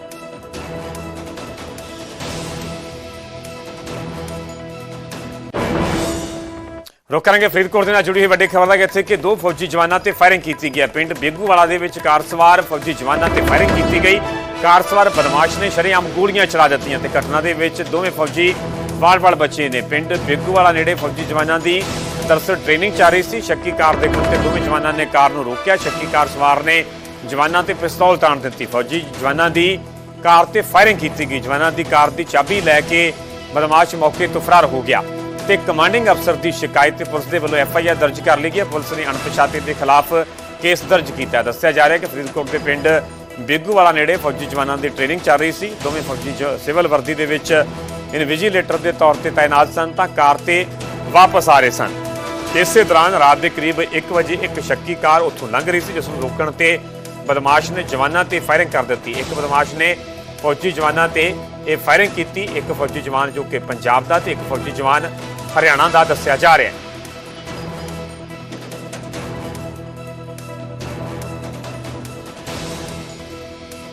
ਰੁਕ ਕਰਾਂਗੇ ਫਰੀਦਕੋਟ ਦੇ ਨਾਲ ਜੁੜੀ ਹੋਈ ਵੱਡੀ ਖਬਰ ਦਾ ਇੱਥੇ ਕਿ ਦੋ ਫੌਜੀ ਜਵਾਨਾਂ ਤੇ ਫਾਇਰਿੰਗ ਕੀਤੀ ਗਈ ਹੈ। ਪਿੰਡ ਬੇਗੂਵਾਲਾ ਦੇ ਵਿੱਚ ਕਾਰ ਸਵਾਰ ਫੌਜੀ ਜਵਾਨਾਂ ਤੇ ਫਾਇਰਿੰਗ ਕੀਤੀ ਗਈ। ਕਾਰ ਸਵਾਰ ਬਦਮਾਸ਼ ਨੇ ਸ਼ਰੇਆਮ ਗੋਲੀਆਂ ਚਲਾ ਦਿੱਤੀਆਂ ਤੇ ਘਟਨਾ ਦੇ ਵਿੱਚ ਦੋਵੇਂ ਫੌਜੀ ਵਾਲ-ਵਾਲ ਬਚੇ ਨੇ। ਪਿੰਡ ਬੇਗੂਵਾਲਾ ਨੇੜੇ ਫੌਜੀ ਜਵਾਨਾਂ ਦੀ ਦਰਸਲ ਟ੍ਰੇਨਿੰਗ ਚੱਲ ਰਹੀ ਸੀ। ਸ਼ੱਕੀ ਕਾਰ ਦੇ ਤੇ ਦੋਵੇਂ ਜਵਾਨਾਂ ਨੇ ਕਾਰ ਨੂੰ ਰੋਕਿਆ। ਸ਼ੱਕੀ ਕਾਰ ਸਵਾਰ ਨੇ ਜਵਾਨਾਂ ਤੇ ਪਿਸਤੌਲ ਤਾਣ ਦਿੱਤੀ। ਫੌਜੀ ਜਵਾਨਾਂ ਦੀ ਕਾਰ ਤੇ ਫਾਇਰਿੰਗ ਕੀਤੀ ਗਈ। ਜਵਾਨਾਂ ਦੀ ਕਾਰ ਦੀ ਚਾਬੀ ਲੈ ਕੇ ਬਦਮਾਸ਼ ਮੌਕੇ ਤੋਂ ਫਰਾਰ ਹੋ ਗਿਆ। ਤੇ ਕਮਾਂਡਿੰਗ ਅਫਸਰ ਦੀ ਸ਼ਿਕਾਇਤ ਤੇ ਪੁਲਿਸ ਦੇ ਵੱਲੋਂ ਐਫ ਆਈ ਆਰ ਦਰਜ ਕਰ ਲਈ ਗਈ ਹੈ। ਪੁਲਿਸ ਨੇ ਅਣਪਛਾਤੇ ਦੇ ਖਿਲਾਫ ਕੇਸ ਦਰਜ ਕੀਤਾ ਦੱਸਿਆ ਜਾ ਰਿਹਾ ਹੈ ਕਿ ਫਰੀਦਕੋਟ ਦੇ ਪਿੰਡ ਬੇਗੂਵਾਲਾ ਨੇੜੇ ਫੌਜੀ ਜਵਾਨਾਂ ਦੀ ਟ੍ਰੇਨਿੰਗ ਚੱਲ ਰਹੀ ਸੀ। ਦੋਵੇਂ ਫੌਜੀ ਸਿਵਲ ਵਰਦੀ ਦੇ ਵਿੱਚ ਇਨਵਿਜੀਲੇਟਰ ਦੇ ਤੌਰ ਤੇ ਤਾਇਨਾਤ ਸਨ, ਤਾਂ ਕਾਰ ਤੇ ਵਾਪਸ ਆ ਰਹੇ ਸਨ। ਇਸੇ ਦੌਰਾਨ ਰਾਤ ਦੇ ਕਰੀਬ 1 ਵਜੇ ਇੱਕ ਸ਼ੱਕੀ ਕਾਰ ਉੱਥੋਂ ਲੰਘ ਰਹੀ ਸੀ, ਜਿਸ ਨੂੰ ਰੋਕਣ ਤੇ ਬਦਮਾਸ਼ ਨੇ ਜਵਾਨਾਂ ਤੇ ਫਾਇਰਿੰਗ ਕਰ ਦਿੱਤੀ। ਇੱਕ ਬਦਮਾਸ਼ ਨੇ ਫੌਜੀ ਜਵਾਨਾਂ ਤੇ ਇਹ ਫਾਇਰਿੰਗ ਕੀਤੀ ਇੱਕ ਫੌਜੀ ਜਵਾਨ ਜੋ ਕਿ ਪੰਜਾਬ ਦਾ ਤੇ ਇੱਕ ਫੌਜੀ ਜਵਾਨ ਹਰਿਆਣਾ ਦਾ ਦੱਸਿਆ ਜਾ ਰਿਹਾ ਹੈ।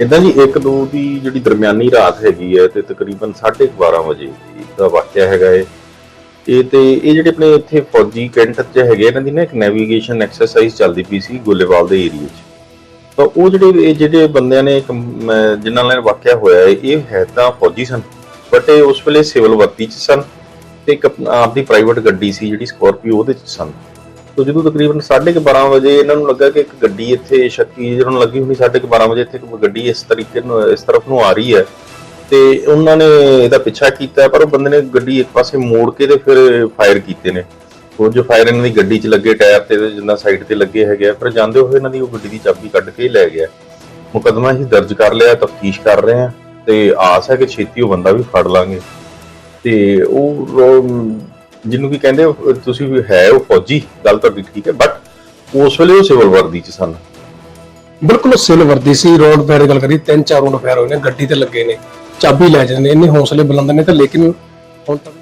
ਇਦਾਂ ਜੀ 1-2 ਦੀ ਜਿਹੜੀ ਦਰਮਿਆਨੀ ਰਾਤ ਹੈਗੀ ਹੈ ਤੇ ਤਕਰੀਬਨ 12:30 ਵਜੇ ਦਾ ਵਾਕਿਆ ਹੈਗਾ ਹੈ ਇਹ ਤੇ ਇਹ ਜਿਹੜੇ ਆਪਣੇ ਇੱਥੇ ਫੌਜੀ ਕੈਂਟ ਚ ਹੈਗੇ ਇਹਨਾਂ ਦੀ ਨਾ ਇੱਕ ਨੈਵੀਗੇਸ਼ਨ ਐਕਸਰਸਾਈਜ਼ ਚੱਲਦੀ ਪਈ ਸੀ ਗੋਲੇਵਾਲ ਦੇ ਏਰੀਆ 'ਚ। ਤਾਂ ਉਹ ਜਿਹੜੇ ਇਹ ਜਿਹੜੇ ਬੰਦਿਆਂ ਨੇ ਇੱਕ, ਜਿਨ੍ਹਾਂ ਨਾਲ ਵਾਕਿਆ ਹੋਇਆ ਹੈ ਇਹ ਹੈ ਤਾਂ ਫੌਜੀ ਸਨ ਬਟ ਇਹ ਉਸ ਵੇਲੇ ਸਿਵਲ ਵਰਤੀ 'ਚ ਸਨ ਤੇ ਇੱਕ ਆਪਣਾ- ਆਪਦੀ ਪ੍ਰਾਈਵੇਟ ਗੱਡੀ ਸੀ ਜਿਹੜੀ ਸਕੋਰਪੀਓ ਉਹਦੇ 'ਚ ਸਨ। ਤੋ ਜਦੋਂ ਤਕਰੀਬਨ 12:30 ਵਜੇ ਇਹਨਾਂ ਨੂੰ ਲੱਗਾ ਕਿ ਇੱਕ ਗੱਡੀ ਇੱਥੇ ਸ਼ੱਕੀ ਜਿਹਨਾਂ ਨੂੰ ਲੱਗੀ ਹੋਣੀ 12:30 ਵਜੇ ਇੱਥੇ ਇੱਕ ਗੱਡੀ ਇਸ ਤਰੀਕੇ ਨੂੰ ਇਸ ਤਰਫ ਨੂੰ ਆ ਰਹੀ ਹੈ ਤੇ ਉਹਨਾਂ ਨੇ ਇਹਦਾ ਪਿੱਛਾ ਕੀਤਾ ਪਰ ਉਹ ਬੰਦੇ ਨੇ ਗੱਡੀ ਇੱਕ ਪਾਸੇ ਮੋੜ ਕੇ ਤੇ ਫਿਰ ਫਾਇਰ ਕੀਤੇ ਨੇ। ਉਹ ਫਾਇਰ ਇਹਨਾਂ ਦੀ ਗੱਡੀ 'ਚ ਲੱਗੇ ਟਾਇਰ ਤੇ ਤੇ ਜਿੰਨਾ ਸਾਈਡ ਤੇ ਲੱਗੇ ਹੈਗੇ ਆ ਪਰ ਜਾਂਦੇ ਹੋਏ ਇਹਨਾਂ ਦੀ ਉਹ ਗੱਡੀ ਦੀ ਚਾਬੀ ਕੱਢ ਕੇ ਲੈ ਗਿਆ। ਮੁਕੱਦਮਾ ਅਸੀਂ ਦਰਜ ਕਰ ਲਿਆ, ਤਫਤੀਸ਼ ਕਰ ਰਹੇ ਹਾਂ ਤੇ ਆਸ ਹੈ ਕਿ ਛੇਤੀ ਉਹ ਬੰਦਾ ਵੀ ਫੜ ਲਾਂਗੇ। ਤੇ ਉਹ ਜਿਹਨੂੰ ਕੀ ਕਹਿੰਦੇ ਤੁਸੀਂ ਵੀ ਹੈ ਉਹ ਫੌਜੀ, ਗੱਲ ਤੁਹਾਡੀ ਠੀਕ ਹੈ ਬਟ ਉਸ ਵੇਲੇ ਉਹ ਸਿਵਲ ਵਰਦੀ 'ਚ ਸਨ। ਬਿਲਕੁਲ ਸਿਲ ਵਰਦੀ ਸੀ, ਰੋਡ ਫਾਇਰ ਗੱਲ ਕਰੀ ਤਿੰਨ ਚਾਰ ਰੋਡ ਫਾਇਰ ਹੋਏ ਨੇ, ਗੱਡੀ ਤੇ ਲੱਗੇ ਨੇ, ਚਾਬੀ ਲੈ ਜਾਂਦੇ ਨੇ, ਇੰਨੇ ਹੌਸਲੇ ਬੁਲੰਦ ਨੇ ਤਾਂ ਲੇਕਿਨ ਹੁਣ ਤੱਕ